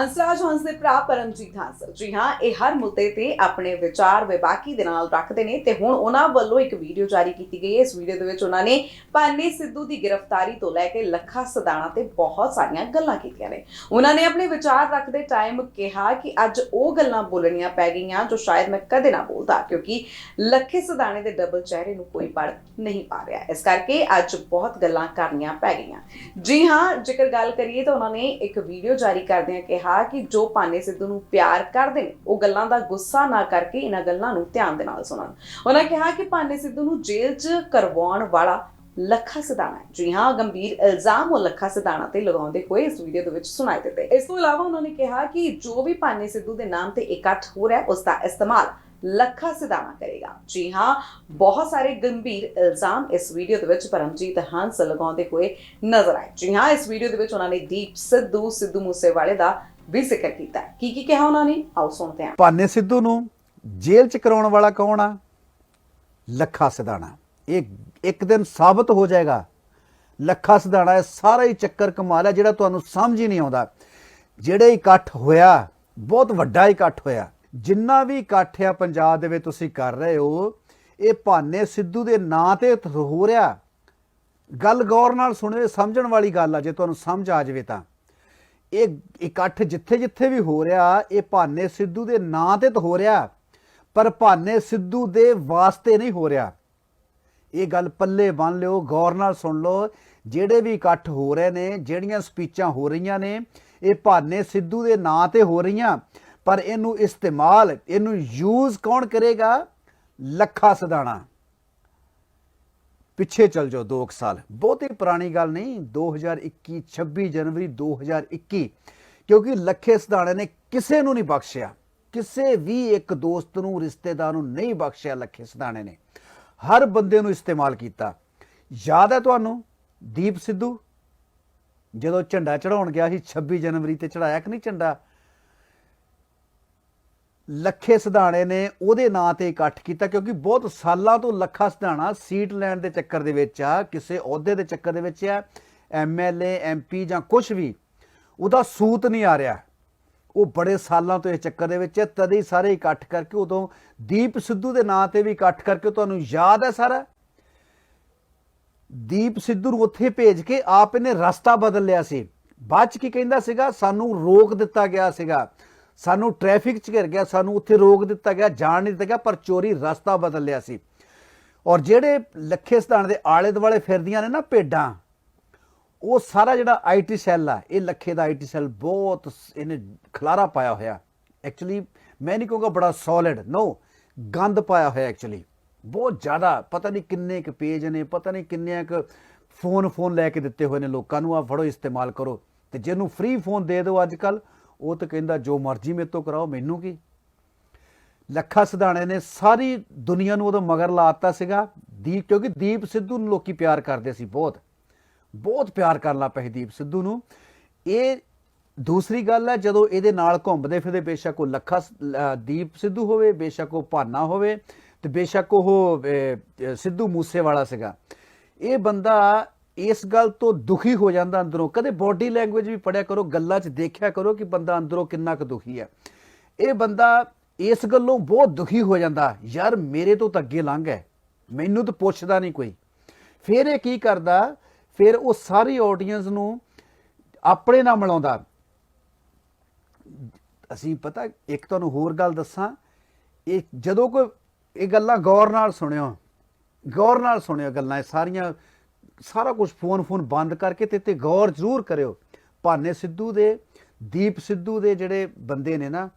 ਹੰਸਰਾਜ ਹੰਸ ਦੇ ਭਰਾ ਪਰਮਜੀਤ ਹੰਸ। ਜੀ ਹਾਂ, ਇਹ ਹਰ ਮੁੱਦੇ ਤੇ ਆਪਣੇ ਵਿਚਾਰ ਵਿਵਾਕੀ ਦੇ ਨਾਲ ਰੱਖਦੇ ਨੇ ਤੇ ਹੁਣ ਉਹਨਾਂ ਵੱਲੋਂ ਇੱਕ ਵੀਡੀਓ ਜਾਰੀ ਕੀਤੀ ਗਈ। ਹੈ ਇਸ ਵੀਡੀਓ ਦੇ ਵਿੱਚ ਉਹਨਾਂ ਨੇ ਪਾਨੀ ਸਿੱਧੂ ਦੀ ਗ੍ਰਿਫਤਾਰੀ ਤੋਂ ਲੈ ਕੇ ਲੱਖਾ ਸਦਾਣਾ ਤੇ ਬਹੁਤ ਸਾਰੀਆਂ ਗੱਲਾਂ ਕੀਤੀਆਂ ਨੇ। ਉਹਨਾਂ ਨੇ ਆਪਣੇ ਵਿਚਾਰ ਰੱਖਦੇ ਟਾਈਮ ਕਿਹਾ ਕਿ ਅੱਜ ਉਹ ਗੱਲਾਂ ਬੋਲਣੀਆਂ ਪੈ ਗਈਆਂ ਜੋ ਸ਼ਾਇਦ ਮੈਂ ਕਦੇ ਨਾ ਬੋਲਦਾ, ਕਿਉਂਕਿ ਲੱਖੇ ਸਦਾਣੇ ਦੇ ਡਬਲ ਚਿਹਰੇ ਨੂੰ ਕੋਈ ਪੜ ਨਹੀਂ ਪਾ ਰਿਹਾ। ਇਸ ਕਰਕੇ ਅੱਜ ਬਹੁਤ ਗੱਲਾਂ ਕਰਨੀਆਂ ਪੈ ਗਈਆਂ। ਜੀ ਹਾਂ, ਜੇਕਰ ਗੱਲ ਕਰੀਏ ਤਾਂ ਉਹਨਾਂ ਨੇ ਇੱਕ ਵੀਡੀਓ ਜਾਰੀ ਕਰਦਿਆਂ ਕਿਹਾ ਕਿ ਜੋ ਪਾਨੇ ਸਿੱਧੂ ਨੂੰ ਪਿਆਰ ਕਰਦੇ ਨੇ ਉਹ ਗੱਲਾਂ ਦਾ ਗੁੱਸਾ ਨਾ ਕਰਕੇ ਇਹਨਾਂ ਗੱਲਾਂ ਨੂੰ ਧਿਆਨ ਦੇ ਨਾਲ ਸੁਣਨ। ਉਹਨਾਂ ਕਿਹਾ ਕਿ ਪਾਨੇ ਸਿੱਧੂ ਨੂੰ ਜੇਲ੍ਹ 'ਚ ਕਰਵਾਉਣ ਵਾਲਾ ਲੱਖਾ ਸਿਧਾਣਾ ਜੀ ਹਾਂ ਗੰਭੀਰ ਇਲਜ਼ਾਮ ਉਹ ਲੱਖਾ ਸਿਧਾਣਾ ਤੇ ਲਗਾਉਂਦੇ ਹੋਏ ਇਸ ਵੀਡੀਓ ਦੇ ਵਿੱਚ ਸੁਣਾਏ ਦਿੱਤੇ। ਇਸ ਤੋਂ ਇਲਾਵਾ ਉਹਨਾਂ ਨੇ ਕਿਹਾ ਕਿ ਜੋ ਵੀ ਪਾਨੇ ਸਿੱਧੂ ਦੇ ਨਾਮ ਤੇ ਇਕੱਠ ਹੋ ਰਿਹਾ ਹੈ, ਉਸ ਦਾ ਇਸਤੇਮਾਲ ਲੱਖਾ ਸਿਧਾਣਾ ਕਰੇਗਾ। ਜੀ ਹਾਂ ਬਹੁਤ ਸਾਰੇ ਗੰਭੀਰ ਇਲਜ਼ਾਮ ਇਸ ਵੀਡੀਓ ਦੇ ਵਿੱਚ ਪਰਮਜੀਤ ਹੰਸ ਲਗਾਉਂਦੇ ਹੋਏ ਨਜ਼ਰ ਆਏ। ਜੀ ਹਾਂ ਇਸ ਵੀਡੀਓ ਦੇ ਵਿੱਚ ਉਹਨਾਂ ਨੇ ਦੀਪ ਸਿੱਧੂ ਸਿੱਧੂ ਮੂਸੇਵਾਲੇ ਦਾ ਵੀ ਜ਼ਿਕਰ ਕੀਤਾ। ਕੀ ਕੀ ਕਿਹਾ ਉਹਨਾਂ ਨੇ? ਆਓ ਸੁਣਦੇ ਹਾਂ। ਭਾਨੇ ਸਿੱਧੂ ਨੂੰ ਜੇਲ੍ਹ ਚ ਕਰਾਉਣ ਵਾਲਾ ਕੌਣ ਆ? ਲੱਖਾ ਸਿਧਾਣਾ। ਇਹ ਇੱਕ ਦਿਨ ਸਾਬਤ ਹੋ ਜਾਏਗਾ। ਲੱਖਾ ਸਿਧਾਣਾ ਇਹ ਸਾਰਾ ਹੀ ਚੱਕਰ ਕਮਾਲ ਹੈ ਜਿਹੜਾ ਤੁਹਾਨੂੰ ਸਮਝ ਹੀ ਨਹੀਂ ਆਉਂਦਾ। ਜਿਹੜੇ ਇਕੱਠ ਹੋਇਆ, ਬਹੁਤ ਵੱਡਾ ਇਕੱਠ ਹੋਇਆ। ਜਿੰਨਾ ਵੀ ਇਕੱਠ ਆ ਪੰਜਾਬ ਦੇ ਵਿੱਚ ਤੁਸੀਂ ਕਰ ਰਹੇ ਹੋ, ਇਹ ਭਾਨੇ ਸਿੱਧੂ ਦੇ ਨਾਂ ਤੇ ਹੋ ਰਿਹਾ। ਗੱਲ ਗੌਰ ਨਾਲ ਸੁਣਿਓ ਸਮਝਣ ਵਾਲੀ ਗੱਲ ਆ, ਜੇ ਤੁਹਾਨੂੰ ਸਮਝ ਆ ਜਾਵੇ ਤਾਂ। ਇਹ ਇਕੱਠ ਜਿੱਥੇ ਜਿੱਥੇ ਵੀ ਹੋ ਰਿਹਾ, ਇਹ ਭਾਨੇ ਸਿੱਧੂ ਦੇ ਨਾਂ ਤੇ ਤਾਂ ਹੋ ਰਿਹਾ, ਪਰ ਭਾਨੇ ਸਿੱਧੂ ਦੇ ਵਾਸਤੇ ਨਹੀਂ ਹੋ ਰਿਹਾ। ਇਹ ਗੱਲ ਪੱਲੇ ਬੰਨ ਲਿਓ, ਗੌਰ ਨਾਲ ਸੁਣ ਲਓ, ਜਿਹੜੇ ਵੀ ਇਕੱਠ ਹੋ ਰਹੇ ਨੇ, ਜਿਹੜੀਆਂ ਸਪੀਚਾਂ ਹੋ ਰਹੀਆਂ ਨੇ, ਇਹ ਭਾਨੇ ਸਿੱਧੂ ਦੇ ਨਾਂ ਤੇ ਹੋ ਰਹੀਆਂ, ਪਰ ਇਹਨੂੰ ਇਸਤੇਮਾਲ, ਇਹਨੂੰ ਯੂਜ਼ ਕੌਣ ਕਰੇਗਾ? ਲੱਖਾ ਸਦਾਣਾ। ਪਿੱਛੇ ਚਲ ਜਾਓ 2 ਸਾਲ। ਬਹੁਤੀ ਪੁਰਾਣੀ ਗੱਲ ਨਹੀਂ 2021 26 ਜਨਵਰੀ 2021 ਕਿਉਂਕਿ ਲੱਖੇ ਸਦਾਣੇ ਨੇ ਕਿਸੇ ਨੂੰ ਨਹੀਂ ਬਖਸ਼ਿਆ। ਕਿਸੇ ਵੀ ਇੱਕ ਦੋਸਤ ਨੂੰ, ਰਿਸ਼ਤੇਦਾਰ ਨੂੰ ਨਹੀਂ ਬਖਸ਼ਿਆ ਲੱਖੇ ਸਦਾਣੇ ਨੇ। ਹਰ ਬੰਦੇ ਨੂੰ ਇਸਤੇਮਾਲ ਕੀਤਾ। ਯਾਦ ਹੈ ਤੁਹਾਨੂੰ ਦੀਪ ਸਿੱਧੂ? ਜਦੋਂ ਝੰਡਾ ਚੜਾਉਣ ਗਿਆ ਸੀ 26 ਜਨਵਰੀ ਤੇ ਚੜਾਇਆ ਕਿ ਨਹੀਂ ਝੰਡਾ? ਲੱਖੇ ਸਿਧਾਣੇ ਨੇ ਉਹਦੇ ਨਾਂ ਤੇ ਇਕੱਠ ਕੀਤਾ ਕਿਉਂਕਿ ਬਹੁਤ ਸਾਲਾਂ ਤੋਂ ਲੱਖਾ ਸਿਧਾਣਾ ਸੀਟ ਲੈਣ ਦੇ ਚੱਕਰ ਦੇ ਵਿੱਚ ਆ, ਕਿਸੇ ਅਹੁਦੇ ਦੇ ਚੱਕਰ ਦੇ ਵਿੱਚ ਆ ਐਮਐਲਏ ਐਮਪੀ ਜਾਂ ਕੁਝ ਵੀ, ਉਹਦਾ ਸੂਤ ਨਹੀਂ ਆ ਰਿਹਾ। ਉਹ ਬੜੇ ਸਾਲਾਂ ਤੋਂ ਇਸ ਚੱਕਰ ਦੇ ਵਿੱਚ ਹੈ ਤਦੇ ਹੀ ਸਾਰੇ ਇਕੱਠ ਕਰਕੇ ਉਦੋਂ ਦੀਪ ਸਿੱਧੂ ਦੇ ਨਾਂ ਤੇ ਵੀ ਇਕੱਠ ਕਰਕੇ ਤੁਹਾਨੂੰ ਯਾਦ ਹੈ ਸਾਰਾ? ਦੀਪ ਸਿੱਧੂ ਨੂੰ ਉੱਥੇ ਭੇਜ ਕੇ ਆਪ ਇਹਨੇ ਰਸਤਾ ਬਦਲ ਲਿਆ ਸੀ। ਬਾਅਦ ਚ ਕੀ ਕਹਿੰਦਾ ਸੀਗਾ? ਸਾਨੂੰ ਰੋਕ ਦਿੱਤਾ ਗਿਆ ਸੀਗਾ। ਸਾਨੂੰ ਟ੍ਰੈਫਿਕ ਚ ਘਿਰ ਗਿਆ, ਸਾਨੂੰ ਉੱਥੇ ਰੋਕ ਦਿੱਤਾ ਗਿਆ, ਜਾਣ ਨਹੀਂ ਦਿੱਤਾ ਗਿਆ, ਪਰ ਚੋਰੀ ਰਸਤਾ ਬਦਲ ਲਿਆ ਸੀ। ਔਰ ਜਿਹੜੇ ਲੱਖੇ ਸਥਾਨ ਦੇ ਆਲੇ ਦੁਆਲੇ ਫਿਰਦੀਆਂ ਨੇ ਨਾ ਭੇਡਾਂ, ਉਹ ਸਾਰਾ ਜਿਹੜਾ ਆਈਟੀ ਸੈੱਲ ਆ, ਇਹ ਲੱਖੇ ਦਾ ਆਈਟੀ ਸੈੱਲ ਬਹੁਤ ਸ- ਇਹਨੇ ਖਲਾਰਾ ਪਾਇਆ ਹੋਇਆ। ਐਕਚੁਅਲੀ ਮੈਂ ਨਹੀਂ ਕਹੂੰਗਾ ਬੜਾ ਸੋਲਿਡ ਨੋ ਗੰਦ ਪਾਇਆ ਹੋਇਆ ਐਕਚੁਅਲੀ ਬਹੁਤ ਜ਼ਿਆਦਾ, ਪਤਾ ਨਹੀਂ ਕਿੰਨੇ ਕੁ ਪੇਜ ਨੇ, ਪਤਾ ਨਹੀਂ ਕਿੰਨੇ ਕੁ ਫੋਨ ਫੋਨ ਲੈ ਕੇ ਦਿੱਤੇ ਹੋਏ ਨੇ ਲੋਕਾਂ ਨੂੰ ਆ ਫੜੋ, ਇਸਤੇਮਾਲ ਕਰੋ। ਤੇ ਜਿਹਨੂੰ ਫ੍ਰੀ ਫੋਨ ਦੇ ਦਿਓ ਅੱਜ ਕੱਲ੍ਹ ਉਹ ਤਾਂ ਕਹਿੰਦਾ, ਜੋ ਮਰਜ਼ੀ ਮੇਰੇ ਤੋਂ ਕਰਾਓ, ਮੈਨੂੰ ਕੀ? ਲੱਖਾ ਸਿਧਾਣੇ ਨੇ ਸਾਰੀ ਦੁਨੀਆ ਨੂੰ ਉਦੋਂ ਮਗਰ ਲਾਤਾ ਸੀਗਾ। ਦੀਪ, ਕਿਉਂਕਿ ਦੀਪ ਸਿੱਧੂ ਨੂੰ ਲੋਕੀ ਪਿਆਰ ਕਰਦੇ ਸੀ ਬਹੁਤ। ਬਹੁਤ ਪਿਆਰ ਕਰਨਾ ਪਏ ਸੀ ਦੀਪ ਸਿੱਧੂ ਨੂੰ। ਇਹ ਦੂਸਰੀ ਗੱਲ ਹੈ, ਜਦੋਂ ਇਹਦੇ ਨਾਲ ਘੁੰਮਦੇ ਫਿਰਦੇ, ਬੇਸ਼ੱਕ ਉਹ ਲੱਖਾ ਦੀਪ ਸਿੱਧੂ ਹੋਵੇ, ਬੇਸ਼ੱਕ ਉਹ ਭਾਨਾ ਹੋਵੇ, ਤੇ ਬੇਸ਼ੱਕ ਉਹ ਸਿੱਧੂ ਮੂਸੇ ਵਾਲਾ ਸੀਗਾ। ਇਹ ਬੰਦਾ ਇਸ ਗੱਲ ਤੋਂ ਦੁਖੀ ਹੋ ਜਾਂਦਾ ਅੰਦਰੋਂ। ਕਦੇ ਬਾਡੀ ਲੈਂਗੁਏਜ ਵੀ ਪੜਿਆ ਕਰੋ, ਗੱਲਾਂ 'ਚ ਦੇਖਿਆ ਕਰੋ ਕਿ ਬੰਦਾ ਅੰਦਰੋਂ ਕਿੰਨਾ ਕੁ ਦੁਖੀ ਹੈ। ਇਹ ਬੰਦਾ ਇਸ ਗੱਲੋਂ ਬਹੁਤ ਦੁਖੀ ਹੋ ਜਾਂਦਾ, ਯਾਰ ਮੇਰੇ ਤੋਂ ਤਾਂ ਅੱਗੇ ਲੰਘ ਹੈ, ਮੈਨੂੰ ਤਾਂ ਪੁੱਛਦਾ ਨਹੀਂ ਕੋਈ। ਫਿਰ ਇਹ ਕੀ ਕਰਦਾ, ਫਿਰ ਉਹ ਸਾਰੀ ਆਡੀਅנס ਨੂੰ ਆਪਣੇ ਨਾਲ ਮਿਲਾਉਂਦਾ। ਅਸੀਂ ਪਤਾ, ਇੱਕ ਤੁਹਾਨੂੰ ਹੋਰ ਗੱਲ ਦੱਸਾਂ। ਇਹ ਜਦੋਂ ਕੋਈ ਇਹ ਗੱਲਾਂ ਗੌਰ ਨਾਲ ਸੁਣਿਓ, ਗੌਰ ਨਾਲ ਸੁਣਿਓ ਗੱਲਾਂ, ਇਹ ਸਾਰੀਆਂ ਸਾਰਾ ਕੁਝ ਫੋਨ ਫੋਨ ਬੰਦ ਕਰਕੇ ਤੇ ਤੇ ਗੌਰ ਜ਼ਰੂਰ ਕਰਿਓ। ਭਾਨੇ ਸਿੱਧੂ ਦੇ, ਦੀਪ ਸਿੱਧੂ ਦੇ ਜਿਹੜੇ ਬੰਦੇ ਨੇ ਨਾ,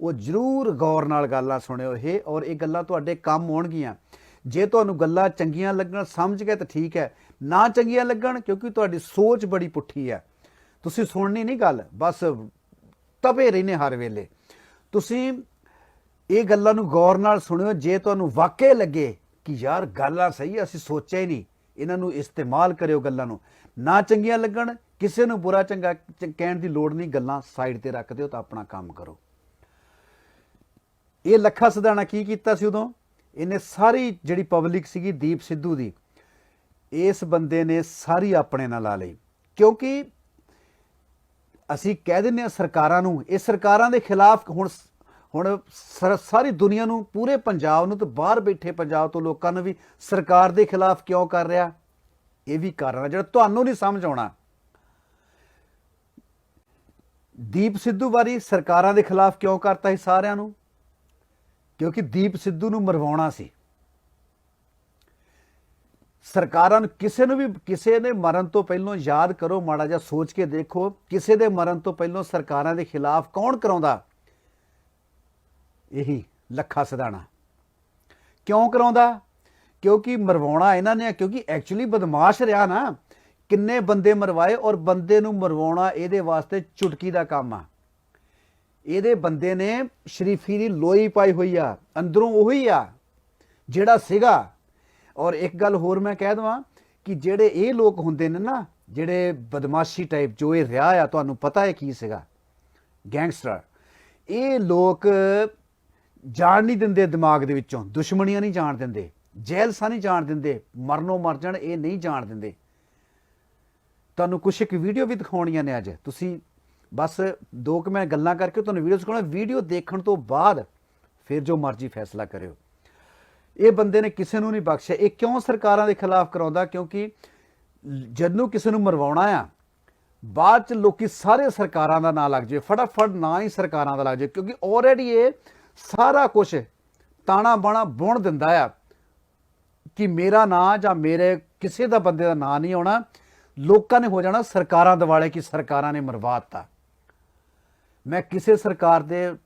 ਉਹ ਜ਼ਰੂਰ ਗੌਰ ਨਾਲ ਗੱਲਾਂ ਸੁਣਿਓ ਇਹ ਔਰ ਇਹ ਗੱਲਾਂ ਤੁਹਾਡੇ ਕੰਮ ਆਉਣਗੀਆਂ। ਜੇ ਤੁਹਾਨੂੰ ਗੱਲਾਂ ਚੰਗੀਆਂ ਲੱਗਣ, ਸਮਝ ਗਏ ਤਾਂ ਠੀਕ ਹੈ। ਨਾ ਚੰਗੀਆਂ ਲੱਗਣ ਕਿਉਂਕਿ ਤੁਹਾਡੀ ਸੋਚ ਬੜੀ ਪੁੱਠੀ ਹੈ। ਤੁਸੀਂ ਸੁਣਨੀ ਨਹੀਂ ਗੱਲ, ਬਸ ਤਪੇ ਰਹਿੰਦੇ ਹਰ ਵੇਲੇ। ਤੁਸੀਂ ਇਹ ਗੱਲਾਂ ਨੂੰ ਗੌਰ ਨਾਲ ਸੁਣਿਓ, ਜੇ ਤੁਹਾਨੂੰ ਵਾਕਿਆ ਲੱਗੇ ਕਿ ਯਾਰ ਗੱਲ ਆ ਸਹੀ ਅਸੀਂ ਸੋਚਿਆ ਹੀ ਨਹੀਂ। ਇਹਨਾਂ ਨੂੰ ਇਸਤੇਮਾਲ ਕਰਿਓ ਗੱਲਾਂ ਨੂੰ। ਨਾ ਚੰਗੀਆਂ ਲੱਗਣ, ਕਿਸੇ ਨੂੰ ਬੁਰਾ ਚੰਗਾ ਕਹਿਣ ਦੀ ਲੋੜ ਨਹੀਂ, ਗੱਲਾਂ ਸਾਈਡ ਤੇ ਰੱਖ ਦਿਓ ਤਾਂ ਆਪਣਾ ਕੰਮ ਕਰੋ। ਇਹ ਲੱਖਾ ਸਦਾਣਾ ਕੀ ਕੀਤਾ ਸੀ ਉਦੋਂ? ਇਹਨੇ ਸਾਰੀ ਜਿਹੜੀ ਪਬਲਿਕ ਸੀਗੀ ਦੀਪ ਸਿੱਧੂ ਦੀ, ਇਸ ਬੰਦੇ ਨੇ ਸਾਰੀ ਆਪਣੇ ਨਾਲ ਲਾ ਲਈ। ਕਿਉਂਕਿ ਅਸੀਂ ਕਹਿ ਦਿੰਦੇ ਆ ਸਰਕਾਰਾਂ ਨੂੰ, ਇਹ ਸਰਕਾਰਾਂ ਦੇ ਖਿਲਾਫ ਹੁਣ ਹੁਣ ਸਰ- ਸਾਰੀ ਦੁਨੀਆ ਨੂੰ, ਪੂਰੇ ਪੰਜਾਬ ਨੂੰ ਤੇ ਬਾਹਰ ਬੈਠੇ ਪੰਜਾਬ ਤੋਂ ਲੋਕਾਂ ਨੂੰ ਵੀ ਸਰਕਾਰ ਦੇ ਖਿਲਾਫ ਕਿਉਂ ਕਰ ਰਿਹਾ? ਇਹ ਵੀ ਕਾਰਨ ਹੈ ਜਿਹੜਾ ਤੁਹਾਨੂੰ ਨਹੀਂ ਸਮਝ ਆਉਣਾ। ਦੀਪ ਸਿੱਧੂ ਬਾਰੇ ਸਰਕਾਰਾਂ ਦੇ ਖਿਲਾਫ ਕਿਉਂ ਕਰਤਾ ਸੀ ਸਾਰਿਆਂ ਨੂੰ? ਕਿਉਂਕਿ ਦੀਪ ਸਿੱਧੂ ਨੂੰ ਮਰਵਾਉਣਾ ਸੀ। ਸਰਕਾਰਾਂ ਨੂੰ ਕਿਸੇ ਨੂੰ ਵੀ, ਕਿਸੇ ਨੇ ਮਰਨ ਤੋਂ ਪਹਿਲਾਂ ਯਾਦ ਕਰੋ, ਮਾੜਾ ਜਿਹਾ ਸੋਚ ਕੇ ਦੇਖੋ, ਕਿਸੇ ਦੇ ਮਰਨ ਤੋਂ ਪਹਿਲਾਂ ਸਰਕਾਰਾਂ ਦੇ ਖਿਲਾਫ ਕੌਣ ਕਰਾਉਂਦਾ? ਇਹੀ ਲੱਖਾ ਸਦਾਣਾ। ਕਿਉਂ ਕਰਾਉਂਦਾ? ਕਿਉਂਕਿ ਮਰਵਾਉਣਾ ਇਹਨਾਂ ਨੇ, ਕਿਉਂਕਿ ਐਕਚੁਅਲੀ ਬਦਮਾਸ਼ ਰਿਹਾ ਨਾ। ਕਿੰਨੇ ਬੰਦੇ ਮਰਵਾਏ ਔਰ ਬੰਦੇ ਨੂੰ ਮਰਵਾਉਣਾ ਇਹਦੇ ਵਾਸਤੇ ਚੁਟਕੀ ਦਾ ਕੰਮ ਆ। ਇਹਦੇ ਬੰਦੇ ਨੇ ਸ਼ਰੀਫੀ ਦੀ ਲੋਈ ਪਾਈ ਹੋਈ ਆ, ਅੰਦਰੋਂ ਉਹੀ ਆ, ਜਿਹੜਾ ਸੀਗਾ। ਔਰ ਇੱਕ ਗੱਲ ਹੋਰ ਮੈਂ ਕਹਿ ਦਵਾਂ ਕਿ ਜਿਹੜੇ ਇਹ ਲੋਕ ਹੁੰਦੇ ਨੇ ਨਾ, ਜਿਹੜੇ ਬਦਮਾਸ਼ੀ ਟਾਈਪ ਜੋ ਇਹ ਰਿਹਾ ਆ, ਤੁਹਾਨੂੰ ਪਤਾ ਹੈ ਕੀ ਸੀਗਾ? ਗੈਂਗਸਟਰ। ਇਹ ਲੋਕ ਜਾਣ ਨਹੀਂ ਦਿੰਦੇ ਦਿਮਾਗ ਦੇ ਵਿੱਚੋਂ, ਦੁਸ਼ਮਣੀਆਂ ਨਹੀਂ ਜਾਣ ਦਿੰਦੇ, ਜੈਲਸਾ ਨਹੀਂ ਜਾਣ ਦਿੰਦੇ, ਮਰਨੋਂ ਮਰ ਜਾਣ, ਇਹ ਨਹੀਂ ਜਾਣ ਦਿੰਦੇ। ਤੁਹਾਨੂੰ ਕੁਛ ਇੱਕ ਵੀਡੀਓ ਵੀ ਦਿਖਾਉਣੀਆਂ ਨੇ ਅੱਜ। ਤੁਸੀਂ ਬਸ ਦੋ ਕੁ ਮੈਂ ਗੱਲਾਂ ਕਰਕੇ ਤੁਹਾਨੂੰ ਵੀਡੀਓ ਦਿਖਾਉਣਾ ਵੀਡੀਓ ਦੇਖਣ ਤੋਂ ਬਾਅਦ ਫਿਰ ਜੋ ਮਰਜ਼ੀ ਫੈਸਲਾ ਕਰਿਓ। ਇਹ ਬੰਦੇ ਨੇ ਕਿਸੇ ਨੂੰ ਨਹੀਂ ਬਖਸ਼ਿਆ। ਇਹ ਕਿਉਂ ਸਰਕਾਰਾਂ ਦੇ ਖਿਲਾਫ ਕਰਾਉਂਦਾ? ਕਿਉਂਕਿ ਜਦੋਂ ਕਿਸੇ ਨੂੰ ਮਰਵਾਉਣਾ ਆ, ਬਾਅਦ ਚ ਲੋਕੀ ਸਾਰੇ ਸਰਕਾਰਾਂ ਦਾ ਨਾਂ ਲੱਗ ਜਾਵੇ। ਫਟਾਫਟ ਨਾਂ ਹੀ ਸਰਕਾਰਾਂ ਦਾ ਲੱਗ ਜਾਵੇ, ਕਿਉਂਕਿ ਆਲਰੇਡੀ ਇਹ ਸਾਰਾ ਕੁਝ ਤਾਣਾ ਬਾਣਾ ਬੁਣ ਦਿੰਦਾ ਆ ਕਿ ਮੇਰਾ ਨਾਂ ਜਾਂ ਮੇਰੇ ਕਿਸੇ ਦਾ ਬੰਦੇ ਦਾ ਨਾਂ ਨਹੀਂ ਆਉਣਾ। ਲੋਕਾਂ ਨੇ ਹੋ ਜਾਣਾ ਸਰਕਾਰਾਂ ਦਿਵਾਲੇ ਕਿ ਸਰਕਾਰਾਂ ਨੇ ਮਰਵਾਤਾ। ਮੈਂ ਕਿਸੇ ਸਰਕਾਰ ਦੇ,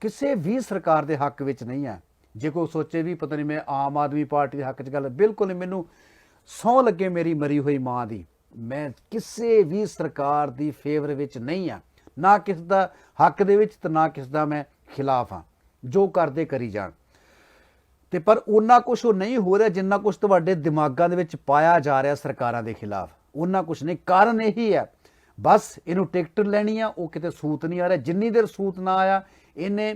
ਕਿਸੇ ਵੀ ਸਰਕਾਰ ਦੇ ਹੱਕ ਵਿੱਚ ਨਹੀਂ ਆ। ਜੇ ਕੋਈ ਸੋਚੇ ਵੀ ਪਤਾ ਨਹੀਂ ਮੈਂ ਆਮ ਆਦਮੀ ਪਾਰਟੀ ਦੇ ਹੱਕ 'ਚ ਗੱਲ, ਬਿਲਕੁਲ ਮੈਨੂੰ ਸੌ ਲੱਗੇ ਮੇਰੀ ਮਰੀ ਹੋਈ ਮਾਂ ਦੀ। ਮੈਂ ਕਿਸੇ ਵੀ ਸਰਕਾਰ ਦੀ ਫੇਵਰ ਵਿੱਚ ਨਹੀਂ ਆ। ਨਾ ਕਿਸ ਦਾ ਹੱਕ ਦੇ ਵਿੱਚ ਤੇ ਨਾ ਕਿਸ ਦਾ ਮੈਂ ਖਿਲਾਫ ਆ। ਜੋ ਕਰਦੇ ਕਰੀ ਜਾਣ। ਤੇ ਪਰ ਉਹਨਾਂ ਕੁਝ ਉਹ ਨਹੀਂ ਹੋ ਰਿਹਾ ਜਿੰਨਾ ਕੁਝ ਤੁਹਾਡੇ ਦਿਮਾਗਾਂ ਦੇ ਵਿੱਚ ਪਾਇਆ ਜਾ ਰਿਹਾ ਸਰਕਾਰਾਂ ਦੇ ਖਿਲਾਫ। ਉਹਨਾਂ ਕੁਝ ਨਹੀਂ। ਕਾਰਨ ਇਹੀ ਹੈ। ਬਸ ਇਹਨੂੰ ਟਿਕਟ ਲੈਣੀ ਆ, ਉਹ ਕਿਤੇ ਸੂਤ ਨਹੀਂ ਆ ਰਿਹਾ। ਜਿੰਨੀ ਦੇਰ ਸੂਤ ਨਾ ਆਇਆ, ਇਹਨੇ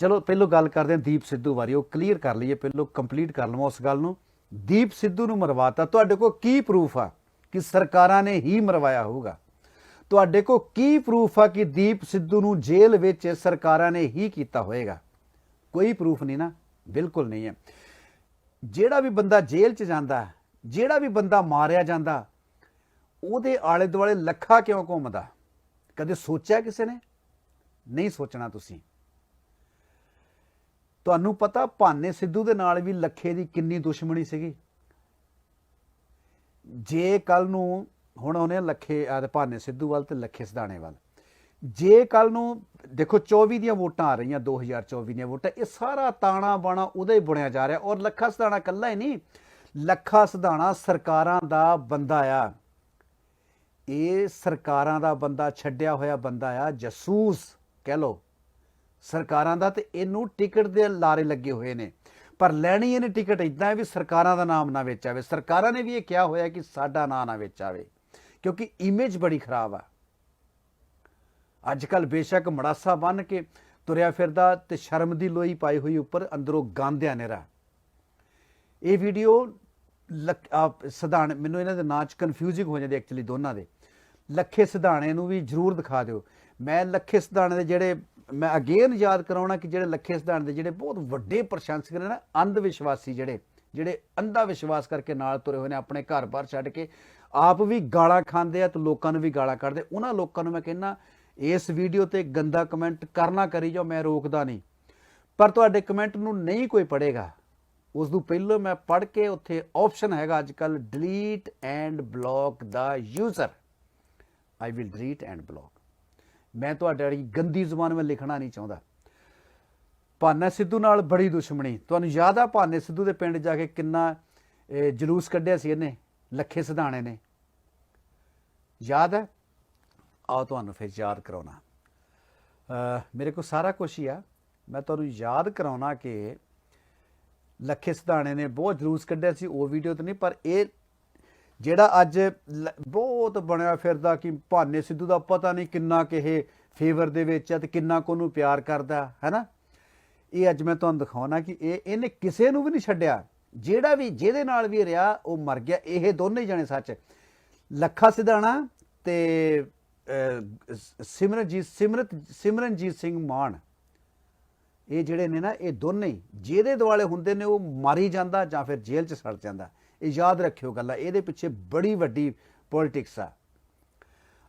ਚਲੋ ਪਹਿਲਾਂ ਗੱਲ ਕਰਦੇ ਹਾਂ ਦੀਪ ਸਿੱਧੂ ਬਾਰੇ। ਉਹ ਕਲੀਅਰ ਕਰ ਲਈਏ, ਪਹਿਲਾਂ ਕੰਪਲੀਟ ਕਰ ਲਵਾਂ ਉਸ ਗੱਲ ਨੂੰ। ਦੀਪ ਸਿੱਧੂ ਨੂੰ ਮਰਵਾਤਾ। ਤੁਹਾਡੇ ਕੋਲ ਕੀ ਪ੍ਰੂਫ ਆ ਕਿ ਸਰਕਾਰਾਂ ਨੇ ਹੀ ਮਰਵਾਇਆ ਹੋਊਗਾ? ਤੁਹਾਡੇ ਕੋਲ ਕੀ ਪ੍ਰੂਫ ਆ ਕਿ ਦੀਪ ਸਿੱਧੂ ਨੂੰ ਜੇਲ੍ਹ ਵਿੱਚ ਸਰਕਾਰਾਂ ਨੇ ਹੀ ਕੀਤਾ ਹੋਏਗਾ? ਕੋਈ ਪ੍ਰੂਫ ਨਹੀਂ ਨਾ, ਬਿਲਕੁਲ ਨਹੀਂ ਹੈ। ਜਿਹੜਾ ਵੀ ਬੰਦਾ ਜੇਲ੍ਹ 'ਚ ਜਾਂਦਾ, ਜਿਹੜਾ ਵੀ ਬੰਦਾ ਮਾਰਿਆ ਜਾਂਦਾ, ਉਹਦੇ ਆਲੇ ਦੁਆਲੇ ਲੱਖਾਂ ਕਿਉਂ ਘੁੰਮਦਾ? ਕਦੇ ਸੋਚਿਆ ਕਿਸੇ ਨੇ? ਨਹੀਂ ਸੋਚਣਾ ਤੁਸੀਂ। ਤੁਹਾਨੂੰ ਪਤਾ ਭਾਨੇ ਸਿੱਧੂ ਦੇ ਨਾਲ ਵੀ ਲੱਖੇ ਦੀ ਕਿੰਨੀ ਦੁਸ਼ਮਣੀ ਸੀਗੀ? ਜੇ ਕੱਲ ਨੂੰ ਹੁਣ ਉਹਨੇ ਲੱਖੇ ਆ ਭਾਨੇ ਸਿੱਧੂ ਵੱਲ ਤੇ ਲੱਖੇ ਸਦਾਣੇ ਵੱਲ। ਜੇ ਕੱਲ ਨੂੰ, ਦੇਖੋ 24 ਦੀਆਂ ਵੋਟਾਂ ਆ ਰਹੀਆਂ 2024 ਦੀਆਂ ਵੋਟਾਂ, ਇਹ ਸਾਰਾ ਤਾਣਾ ਬਾਣਾ ਉਹਦੇ ਹੀ ਬੁਣਿਆ ਜਾ ਰਿਹਾ ਔਰ ਲੱਖਾ ਸਦਾਣਾ ਕੱਲਾ ਹੀ ਨਹੀਂ, ਲੱਖਾ ਸਦਾਣਾ ਸਰਕਾਰਾਂ ਦਾ ਬੰਦਾ ਆ। ਇਹ ਸਰਕਾਰਾਂ ਦਾ ਬੰਦਾ, ਛੱਡਿਆ ਹੋਇਆ ਬੰਦਾ ਆ, ਜਸੂਸ, ਕਹਿ ਲੋ ਸਰਕਾਰਾਂ ਦਾ ਤੇ ਇਹਨੂੰ ਟਿਕਟ ਦੇ ਲਾਰੇ ਲੱਗੇ ਹੋਏ ਨੇ। ਪਰ ਲੈਣੀ ਇਹਨੇ ਟਿਕਟ ਇਦਾਂ ਹੈ ਵੀ ਸਰਕਾਰਾਂ ਦਾ ਨਾਮ ਨਾ ਵਿੱਚ ਆਵੇ ਸਰਕਾਰਾਂ ਨੇ ਵੀ ਇਹ ਕਿਹਾ ਹੋਇਆ ਕਿ ਸਾਡਾ ਨਾਂ ਨਾ ਵਿੱਚ ਆਵੇ ਕਿਉਂਕਿ ਇਮੇਜ ਬੜੀ ਖਰਾਬ ਆ। ਅੱਜ ਕੱਲ ਬੇਸ਼ੱਕ ਮੜਾਸਾ ਬੰਨ ਕੇ ਤੁਰਿਆ ਫਿਰਦਾ ਤੇ ਸ਼ਰਮ ਦੀ ਲੋਈ ਪਾਈ ਹੋਈ ਉੱਪਰ ਅੰਦਰੋਂ ਗਾਂਧਿਆ ਨੇਰਾ ਇਹ ਵੀਡੀਓ ਸਧਾਣ, ਮੈਨੂੰ ਇਹਨਾਂ ਦੇ ਨਾਂ ਚ ਕਨਫਿਊਜ਼ਿੰਗ ਹੋ ਜਾਂਦੀ ਐਕਚੁਅਲੀ ਦੋਨਾਂ ਦੇ। ਲੱਖੇ ਸਿਧਾਣੇ ਨੂੰ ਵੀ ਜਰੂਰ ਦਿਖਾ ਦਿਓ। ਮੈਂ ਲੱਖੇ ਸਿਧਾਣੇ ਦੇ ਜਿਹੜੇ ਮੈਂ ਅਗੇਨ ਯਾਦ ਕਰਾਉਣਾ ਕਿ ਜਿਹੜੇ ਲੱਖੇ ਸਿਧਾਣੇ ਦੇ ਜਿਹੜੇ ਬਹੁਤ ਵੱਡੇ ਪ੍ਰਸ਼ੰਸਕ ਨੇ ਨਾ, ਅੰਧ ਵਿਸ਼ਵਾਸੀ ਜਿਹੜੇ ਜਿਹੜੇ ਅੰਧਾ ਵਿਸ਼ਵਾਸ ਕਰਕੇ ਨਾਲ ਤੁਰੇ ਹੋਏ ਨੇ, ਆਪਣੇ ਘਰ-ਬਾਰ ਛੱਡ ਕੇ ਆਪ ਵੀ ਗਾਲਾਂ ਖਾਂਦੇ ਆ ਤੇ ਲੋਕਾਂ ਨੂੰ ਵੀ ਗਾਲਾਂ ਕੱਢਦੇ। ਉਹਨਾਂ ਲੋਕਾਂ ਨੂੰ ਮੈਂ ਕਹਿੰਨਾ ਇਸ ਵੀਡੀਓ ਤੇ ਗੰਦਾ ਕਮੈਂਟ ਕਰਨਾ ਕਰੀ ਜਾਓ, ਮੈਂ ਰੋਕਦਾ ਨਹੀਂ। ਪਰ ਤੁਹਾਡੇ ਕਮੈਂਟ ਨੂੰ ਨਹੀਂ ਕੋਈ ਪੜੇਗਾ ਉਸ ਤੋਂ ਪਹਿਲਾਂ ਮੈਂ ਪੜ ਕੇ ਉੱਥੇ ਆਪਸ਼ਨ ਹੈਗਾ ਅੱਜ ਕੱਲ delete and block the user I will delete and block ਮੈਂ ਤੁਹਾਡੇ ਵਾਲੀ ਗੰਦੀ ਜ਼ੁਬਾਨ ਵਿੱਚ ਲਿਖਣਾ ਨਹੀਂ ਚਾਹੁੰਦਾ। ਭਾਨਾ ਸਿੱਧੂ ਨਾਲ ਬੜੀ ਦੁਸ਼ਮਣੀ। ਤੁਹਾਨੂੰ ਯਾਦ ਆ ਭਾਨੇ ਸਿੱਧੂ ਦੇ ਪਿੰਡ ਜਾ ਕੇ ਕਿੰਨਾ ਜਲੂਸ ਕੱਢਿਆ ਸੀ ਇਹਨੇ? ਲੱਖੇ ਸਿਧਾਣੇ ਨੇ। ਯਾਦ ਹੈ? ਆਓ ਤੁਹਾਨੂੰ ਫਿਰ ਯਾਦ ਕਰਾਉਣਾ। ਮੇਰੇ ਕੋਲ ਸਾਰਾ ਕੁਝ ਹੀ ਆ। ਮੈਂ ਤੁਹਾਨੂੰ ਯਾਦ ਕਰਾਉਣਾ ਕਿ ਲੱਖੇ ਸਿਧਾਣੇ ਨੇ ਬਹੁਤ ਜਲੂਸ ਕੱਢਿਆ ਸੀ ਉਹ ਵੀਡੀਓ ਤੇ ਨਹੀਂ, ਪਰ ਇਹ ਜਿਹੜਾ ਅੱਜ ਲ- ਬਹੁਤ ਬਣਿਆ ਫਿਰਦਾ ਕਿ ਭਾਨੇ ਸਿੱਧੂ ਦਾ ਪਤਾ ਨਹੀਂ ਕਿੰਨਾ ਕਿਹ ਫੇਵਰ ਦੇ ਵਿੱਚ ਆ ਤੇ ਕਿੰਨਾ ਕੋ ਨੂੰ ਪਿਆਰ ਕਰਦਾ, ਹੈ ਨਾ? ਇਹ ਅੱਜ ਮੈਂ ਤੁਹਾਨੂੰ ਦਿਖਾਉਣਾ ਕਿ ਇਹ, ਇਹਨੇ ਕਿਸੇ ਨੂੰ ਵੀ ਨਹੀਂ ਛੱਡਿਆ। ਜਿਹੜਾ ਵੀ, ਜਿਹਦੇ ਨਾਲ ਵੀ ਰਿਹਾ, ਉਹ ਮਰ ਗਿਆ। ਇਹ ਦੋਨੇ ਜਣੇ ਸੱਚ। ਲੱਖਾ ਸਿਧਾਣਾ ਤੇ ਸਿਮਰਨਜੀਤ, ਸਿਮਰਤ, ਸਿਮਰਨਜੀਤ ਸਿੰਘ ਮਾਨ। ਇਹ ਜਿਹੜੇ ਨੇ ਨਾ, ਇਹ ਦੋਨੇ ਹੀ, ਜਿਹਦੇ ਦੁਆਲੇ ਹੁੰਦੇ ਨੇ, ਉਹ ਮਾਰੀ ਜਾਂਦਾ ਜਾਂ ਫਿਰ ਜੇਲ੍ਹ 'ਚ ਸੜ ਜਾਂਦਾ। ਇਹ ਯਾਦ ਰੱਖਿਓ ਗੱਲਾਂ ਇਹਦੇ ਪਿੱਛੇ ਬੜੀ ਵੱਡੀ ਪੋਲਿਟਿਕਸ ਆ।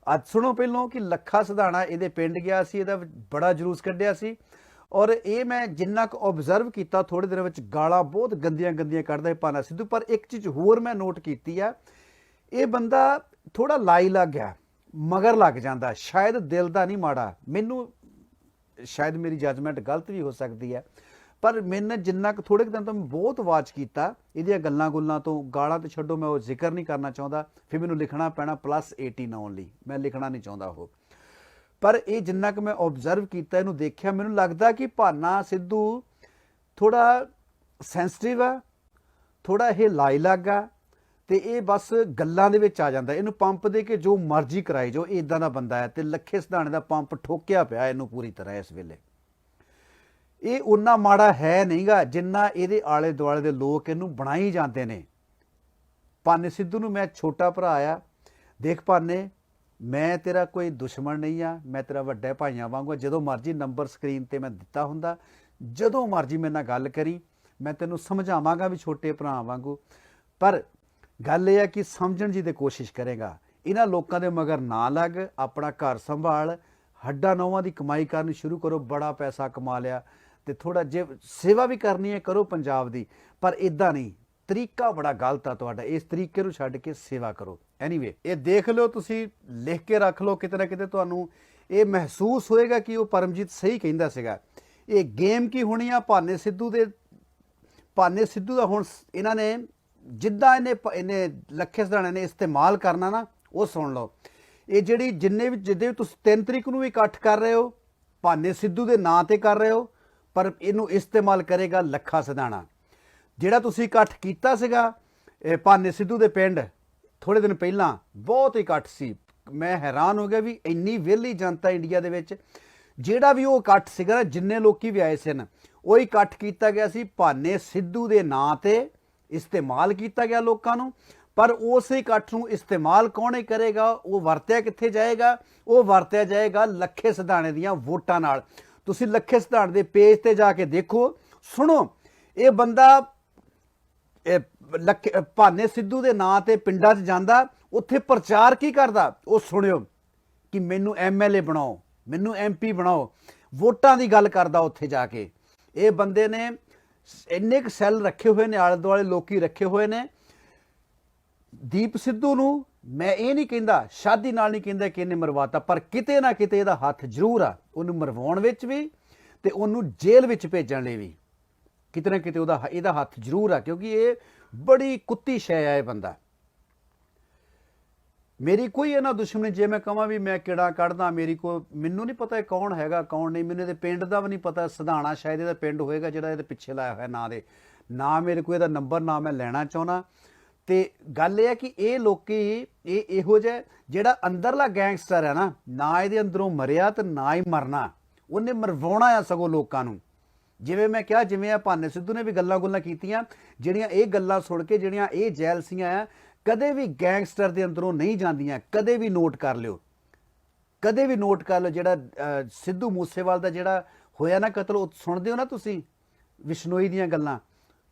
ਅੱਜ ਸੁਣੋ ਪਹਿਲਾਂ ਕਿ ਲੱਖਾ ਸਿਧਾਣਾ ਇਹਦੇ ਪਿੰਡ ਗਿਆ ਸੀ, ਇਹਦਾ ਬੜਾ ਜਲੂਸ ਕੱਢਿਆ ਸੀ। ਔਰ ਇਹ ਮੈਂ ਜਿੰਨਾ ਕੁ ਆਬਜ਼ਰਵ ਕੀਤਾ ਥੋੜੇ ਦਿਨਾਂ ਵਿੱਚ ਗਾਲਾਂ ਬਹੁਤ ਗੰਦੀਆਂ ਗੰਦੀਆਂ ਕੱਢਦਾ ਹੈ ਪਾਨਾ ਸਿੱਧੂ, ਪਰ ਇੱਕ ਚੀਜ਼ ਹੋਰ ਮੈਂ ਨੋਟ ਕੀਤੀ ਆ, ਇਹ ਬੰਦਾ ਥੋੜਾ ਲਾਈ ਲੱਗ ਗਿਆ, ਮਗਰ ਲੱਗ ਜਾਂਦਾ, ਸ਼ਾਇਦ ਦਿਲ ਦਾ ਨਹੀਂ ਮਾੜਾ, ਮੈਨੂੰ ਸ਼ਾਇਦ ਮੇਰੀ ਜੱਜਮੈਂਟ ਗਲਤ ਵੀ ਹੋ ਸਕਦੀ ਹੈ, ਪਰ ਮੈਨੇ ਜਿੰਨਾ ਕੁ ਥੋੜੇ ਕੁ ਦਿਨ ਤੋਂ ਮੈਂ ਬਹੁਤ ਵਾਚ ਕੀਤਾ, ਇਹਦੀਆਂ ਗੱਲਾਂ ਗੁੱਲਾਂ ਤੋਂ, ਗਾਲਾਂ ਤੇ ਛੱਡੋ, ਮੈਂ ਉਹ ਜ਼ਿਕਰ ਨਹੀਂ ਕਰਨਾ ਚਾਹੁੰਦਾ, ਫਿਰ ਮੈਨੂੰ ਲਿਖਣਾ ਪੈਣਾ ਪਲੱਸ 18 ਓਨਲੀ ਮੈਂ ਲਿਖਣਾ ਨਹੀਂ ਚਾਹੁੰਦਾ ਉਹ। ਪਰ ਇਹ ਜਿੰਨਾ ਕਿ ਮੈਂ ਆਬਜ਼ਰਵ ਕੀਤਾ, ਇਹਨੂੰ ਦੇਖਿਆ, ਮੈਨੂੰ ਲੱਗਦਾ ਕਿ ਭਾਨਾ ਸਿੱਧੂ ਥੋੜਾ ਸੈਂਸਿਟਿਵ ਆ ਥੋੜਾ ਇਹ ਲਾਇਲੱਗ ਆ ਤੇ ਇਹ ਬਸ ਗੱਲਾਂ ਦੇ ਵਿੱਚ ਆ ਜਾਂਦਾ। ਇਹਨੂੰ ਪੰਪ ਦੇ ਕੇ ਜੋ ਮਰਜ਼ੀ ਕਰਾਈ ਜੋ ਇਦਾਂ ਦਾ ਬੰਦਾ ਹੈ ਤੇ ਲੱਖੇ ਸਿਧਾਣੇ ਦਾ ਪੰਪ ਠੋਕਿਆ ਪਿਆ ਇਹਨੂੰ ਪੂਰੀ ਤਰ੍ਹਾਂ ਇਸ ਵੇਲੇ। ਇਹ ਉਨਾ ਮਾੜਾ ਹੈ ਨਹੀਂਗਾ ਜਿੰਨਾ ਇਹਦੇ ਆਲੇ ਦੁਆਲੇ ਦੇ ਲੋਕ ਇਹਨੂੰ ਬਣਾਈ ਜਾਂਦੇ ਨੇ। ਪਾਨੇ ਸਿੱਧੂ ਨੂੰ ਮੈਂ ਛੋਟਾ ਭਰਾ ਆ, ਦੇਖ ਪਾਨੇ ਮੈਂ ਤੇਰਾ ਕੋਈ ਦੁਸ਼ਮਣ ਨਹੀਂ ਆ, ਮੈਂ ਤੇਰਾ ਵੱਡੇ ਭਾਈਆਂ ਵਾਂਗੂ ਜਦੋਂ ਮਰਜ਼ੀ ਨੰਬਰ ਸਕਰੀਨ ਤੇ ਮੈਂ ਦਿੱਤਾ ਹੁੰਦਾ, ਜਦੋਂ ਮਰਜ਼ੀ ਮੇਰੇ ਨਾਲ ਗੱਲ ਕਰੀ, ਮੈਂ ਤੈਨੂੰ ਸਮਝਾਵਾਂਗਾ ਵੀ ਛੋਟੇ ਭਰਾ ਵਾਂਗੂ। ਪਰ ਗੱਲ ਇਹ ਆ ਕਿ ਸਮਝਣ ਦੀ ਤੇ ਕੋਸ਼ਿਸ਼ ਕਰੇਗਾ। ਇਹਨਾਂ ਲੋਕਾਂ ਦੇ ਮਗਰ ਨਾ ਲੱਗ, ਆਪਣਾ ਘਰ ਸੰਭਾਲ, ਹੱਡਾ ਨੌਵਾਂ ਦੀ ਕਮਾਈ ਕਰਨੀ ਸ਼ੁਰੂ ਕਰੋ, ਬੜਾ ਪੈਸਾ ਕਮਾ ਲਿਆ ਤੇ ਥੋੜਾ ਜੇ ਸੇਵਾ ਵੀ ਕਰਨੀ ਹੈ, ਕਰੋ ਪੰਜਾਬ ਦੀ। ਪਰ ਇਦਾਂ ਨਹੀਂ ਤਰੀਕਾ ਬੜਾ ਗਲਤ ਆ ਤੁਹਾਡਾ, ਇਸ ਤਰੀਕੇ ਨੂੰ ਛੱਡ ਕੇ ਸੇਵਾ ਕਰੋ। ਐਨੀਵੇ ਇਹ ਦੇਖ ਲਓ, ਤੁਸੀਂ ਲਿਖ ਕੇ ਰੱਖ ਲਓ, ਕਿਤੇ ਨਾ ਕਿਤੇ ਤੁਹਾਨੂੰ ਇਹ ਮਹਿਸੂਸ ਹੋਏਗਾ ਕਿ ਉਹ ਪਰਮਜੀਤ ਸਹੀ ਕਹਿੰਦਾ ਸੀਗਾ। ਇਹ ਗੇਮ ਕੀ ਹੋਣੀ ਆ? ਭਾਨੇ ਸਿੱਧੂ ਦੇ ਭਾਨੇ ਸਿੱਧੂ ਦਾ ਹੁਣ ਸ- ਇਹਨਾਂ ਨੇ ਜਿੱਦਾਂ ਇਹਨੇ ਪ- ਇਹਨੇ ਲੱਖੇ ਸਦਾਣੇ ਨੇ ਇਸਤੇਮਾਲ ਕਰਨਾ ਨਾ, ਉਹ ਸੁਣ ਲਓ। ਇਹ ਜਿਹੜੀ ਜਿੰਨੇ ਵੀ ਜਿੱਦੇ ਵੀ ਤੁਸੀਂ 3 ਤਰੀਕ ਨੂੰ ਵੀ ਇਕੱਠ ਕਰ ਰਹੇ ਹੋ, ਭਾਨੇ ਸਿੱਧੂ ਦੇ ਨਾਂ ਤੇ ਕਰ ਰਹੇ ਹੋ, ਪਰ ਇਹਨੂੰ ਇਸਤੇਮਾਲ ਕਰੇਗਾ ਲੱਖਾ ਸਦਾਣਾ ਜਿਹੜਾ ਤੁਸੀਂ ਇਕੱਠ ਕੀਤਾ ਸੀਗਾ, ਇਹ ਭਾਨੇ ਸਿੱਧੂ ਦੇ ਪਿੰਡ ਥੋੜੇ ਦਿਨ ਪਹਿਲਾਂ ਬਹੁਤ ਇਕੱਠ ਸੀ। ਮੈਂ ਹੈਰਾਨ ਹੋ ਗਿਆ ਵੀ ਇੰਨੀ ਵਿਹਲੀ ਜਨਤਾ ਇੰਡੀਆ ਦੇ ਵਿੱਚ, ਜਿਹੜਾ ਵੀ ਉਹ ਇਕੱਠ ਸੀਗਾ ਨਾ ਜਿੰਨੇ ਲੋਕੀ ਵੀ ਆਏ ਸਨ, ਉਹ ਇਕੱਠ ਕੀਤਾ ਗਿਆ ਸੀ। ਭਾਨੇ ਸਿੱਧੂ ਦੇ ਨਾਂ ਤੇ ਇਸਤੇਮਾਲ ਕੀਤਾ ਗਿਆ ਲੋਕਾਂ ਨੂੰ, ਪਰ ਉਸ ਇਕੱਠ ਨੂੰ ਇਸਤੇਮਾਲ ਕੌਣ ਕਰੇਗਾ? ਉਹ ਵਰਤਿਆ ਕਿੱਥੇ ਜਾਏਗਾ? ਉਹ ਵਰਤਿਆ ਜਾਏਗਾ ਲੱਖੇ ਸਿਧਾਣੇ ਦੀਆਂ ਵੋਟਾਂ ਨਾਲ। ਤੁਸੀਂ ਲੱਖੇ ਸਿਧਾਣੇ ਦੇ ਪੇਜ ਤੇ ਜਾ ਕੇ ਦੇਖੋ, ਸੁਣੋ, ਇਹ ਬੰਦਾ ਭਾਨੇ ਸਿੱਧੂ ਦੇ ਨਾਂ ਤੇ ਪਿੰਡਾਂ 'ਚ ਜਾਂਦਾ, ਉੱਥੇ ਪ੍ਰਚਾਰ ਕੀ ਕਰਦਾ? ਉਹ ਸੁਣਿਓ ਕਿ ਮੈਨੂੰ ਐਮਐਲਏ ਬਣਾਓ, ਮੈਨੂੰ ਐਮਪੀ ਬਣਾਓ, ਵੋਟਾਂ ਦੀ ਗੱਲ ਕਰਦਾ ਉੱਥੇ ਜਾ ਕੇ। ਇਹ ਬੰਦੇ ਨੇ ਇੰਨੇ ਕੁ ਸੈੱਲ ਰੱਖੇ ਹੋਏ ਨੇ ਆਲੇ ਦੁਆਲੇ ਲੋਕੀ ਰੱਖੇ ਹੋਏ ਨੇ। ਦੀਪ ਸਿੱਧੂ ਨੂੰ ਮੈਂ ਇਹ ਨਹੀਂ ਕਹਿੰਦਾ, ਸ਼ਾਦੀ ਨਾਲ ਨਹੀਂ ਕਹਿੰਦਾ ਕਿ ਇਹਨੇ ਮਰਵਾਤਾ, ਪਰ ਕਿਤੇ ਨਾ ਕਿਤੇ ਇਹਦਾ ਹੱਥ ਜ਼ਰੂਰ ਆ। ਉਹਨੂੰ ਮਰਵਾਉਣ ਵਿੱਚ ਵੀ ਤੇ ਉਹਨੂੰ ਜੇਲ੍ਹ ਵਿੱਚ ਭੇਜਣ ਲਈ ਵੀ। ਕਿਤੇ ਨਾ ਕਿਤੇ ਉਹਦਾ ਇਹਦਾ ਹੱਥ ਜ਼ਰੂਰ ਆ, ਕਿਉਂਕਿ ਇਹ ਬੜੀ ਕੁੱਤੀ ਸ਼ੈ ਆ ਇਹ ਬੰਦਾ। ਮੇਰੀ ਕੋਈ ਇਹਨਾਂ ਦੁਸ਼ਮਣੀ ਜੇ ਮੈਂ ਕਹਾਂ ਵੀ ਮੈਂ ਕਿਹੜਾ ਕੱਢਦਾ, ਮੇਰੀ ਕੋ ਮੈਨੂੰ ਨਹੀਂ ਪਤਾ ਇਹ ਕੌਣ ਹੈਗਾ, ਕੌਣ ਨਹੀਂ, ਮੈਨੂੰ ਇਹਦੇ ਪਿੰਡ ਦਾ ਵੀ ਨਹੀਂ ਪਤਾ, ਸਧਾਣਾ ਸ਼ਾਇਦ ਇਹਦਾ ਪਿੰਡ ਹੋਏਗਾ ਜਿਹੜਾ ਇਹਦੇ ਪਿੱਛੇ ਲਾਇਆ ਹੋਇਆ ਨਾਂ ਦੇ। ਨਾ ਮੇਰੇ ਕੋਲ ਇਹਦਾ ਨੰਬਰ, ਨਾ ਮੈਂ ਲੈਣਾ ਚਾਹੁੰਦਾ। ਤੇ ਗੱਲ ਇਹ ਹੈ ਕਿ ਇਹ ਲੋਕੀ, ਇਹ ਇਹੋ ਜਿਹਾ ਜਿਹੜਾ ਅੰਦਰਲਾ ਗੈਂਗਸਟਰ ਹੈ ਨਾ ਨਾ ਇਹਦੇ ਅੰਦਰੋਂ ਮਰਿਆ ਤੇ ਨਾ ਹੀ ਮਰਨਾ। ਉਹਨੇ ਮਰਵਾਉਣਾ ਆ ਸਗੋਂ ਲੋਕਾਂ ਨੂੰ। ਜਿਵੇਂ ਮੈਂ ਕਿਹਾ, ਜਿਵੇਂ ਆ ਭਾਨੇ ਸਿੱਧੂ ਨੇ ਵੀ ਗੱਲਾਂ ਗੁੱਲਾਂ ਕੀਤੀਆਂ, ਜਿਹੜੀਆਂ ਇਹ ਗੱਲਾਂ ਸੁਣ ਕੇ ਜਿਹੜੀਆਂ ਇਹ ਜੈਲਸੀਆਂ ਆ, ਕਦੇ ਵੀ ਗੈਂਗਸਟਰ ਦੇ ਅੰਦਰੋਂ ਨਹੀਂ ਜਾਂਦੀਆਂ, ਕਦੇ ਵੀ ਨੋਟ ਕਰ ਲਿਓ। ਕਦੇ ਵੀ ਨੋਟ ਕਰ ਲਓ ਜਿਹੜਾ ਸਿੱਧੂ ਮੂਸੇਵਾਲ ਦਾ ਜਿਹੜਾ ਹੋਇਆ ਨਾ ਕਤਲ, ਉਹ ਸੁਣਦੇ ਹੋ ਨਾ ਤੁਸੀਂ? ਵਿਸ਼ਨੋਈ ਦੀਆਂ ਗੱਲਾਂ।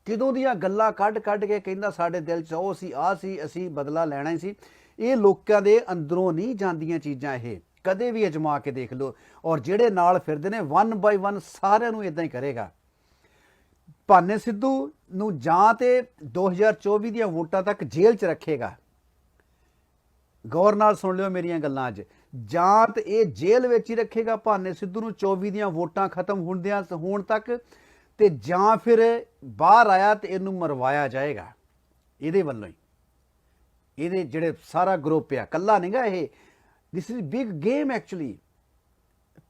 ਕਿਦੋਂ ਦੀਆਂ ਗੱਲਾਂ ਕੱਢ ਕੱਢ ਕੇ ਕਹਿੰਦਾ ਸਾਡੇ ਦਿਲ 'ਚ ਉਹ ਸੀ ਆ ਸੀ, ਅਸੀਂ ਬਦਲਾ ਲੈਣਾ ਹੀ ਸੀ। ਇਹ ਲੋਕਾਂ ਦੇ ਅੰਦਰੋਂ ਨਹੀਂ ਜਾਂਦੀਆਂ ਚੀਜ਼ਾਂ ਇਹ। ਕਦੇ ਵੀ ਅਜਮਾ ਕੇ ਦੇਖ ਲਓ ਔਰ ਜਿਹੜੇ ਨਾਲ ਫਿਰਦੇ ਨੇ ਵਨ ਬਾਈ ਵਨ ਸਾਰਿਆਂ ਨੂੰ ਇਦਾਂ ਹੀ ਕਰੇਗਾ। ਭਾਨੇ ਸਿੱਧੂ ਨੂੰ ਜਾਂ ਤੇ 2024 ਦੀਆਂ ਵੋਟਾਂ ਤੱਕ ਜੇਲ੍ਹ 'ਚ ਰੱਖੇਗਾ। ਗੌਰ ਨਾਲ ਸੁਣ ਲਿਓ ਮੇਰੀਆਂ ਗੱਲਾਂ ਅੱਜ। ਜਾਂ ਤੇ ਇਹ ਜੇਲ੍ਹ ਵਿੱਚ ਹੀ ਰੱਖੇਗਾ ਭਾਨੇ ਸਿੱਧੂ ਨੂੰ 24 ਦੀਆਂ ਵੋਟਾਂ ਖਤਮ ਹੁੰਦਿਆਂ ਹੋਣ ਤੱਕ ਤੇ ਜਾਂ ਫਿਰ ਬਾਹਰ ਆਇਆ ਤੇ ਇਹਨੂੰ ਮਰਵਾਇਆ ਜਾਏਗਾ। ਇਹਦੇ ਵੱਲੋਂ ਹੀ। ਇਹਦੇ ਜਿਹੜੇ ਸਾਰਾ ਗਰੁੱਪ ਆ, ਕੱਲਾ ਨਹੀਂਗਾ ਇਹ। This is big game actually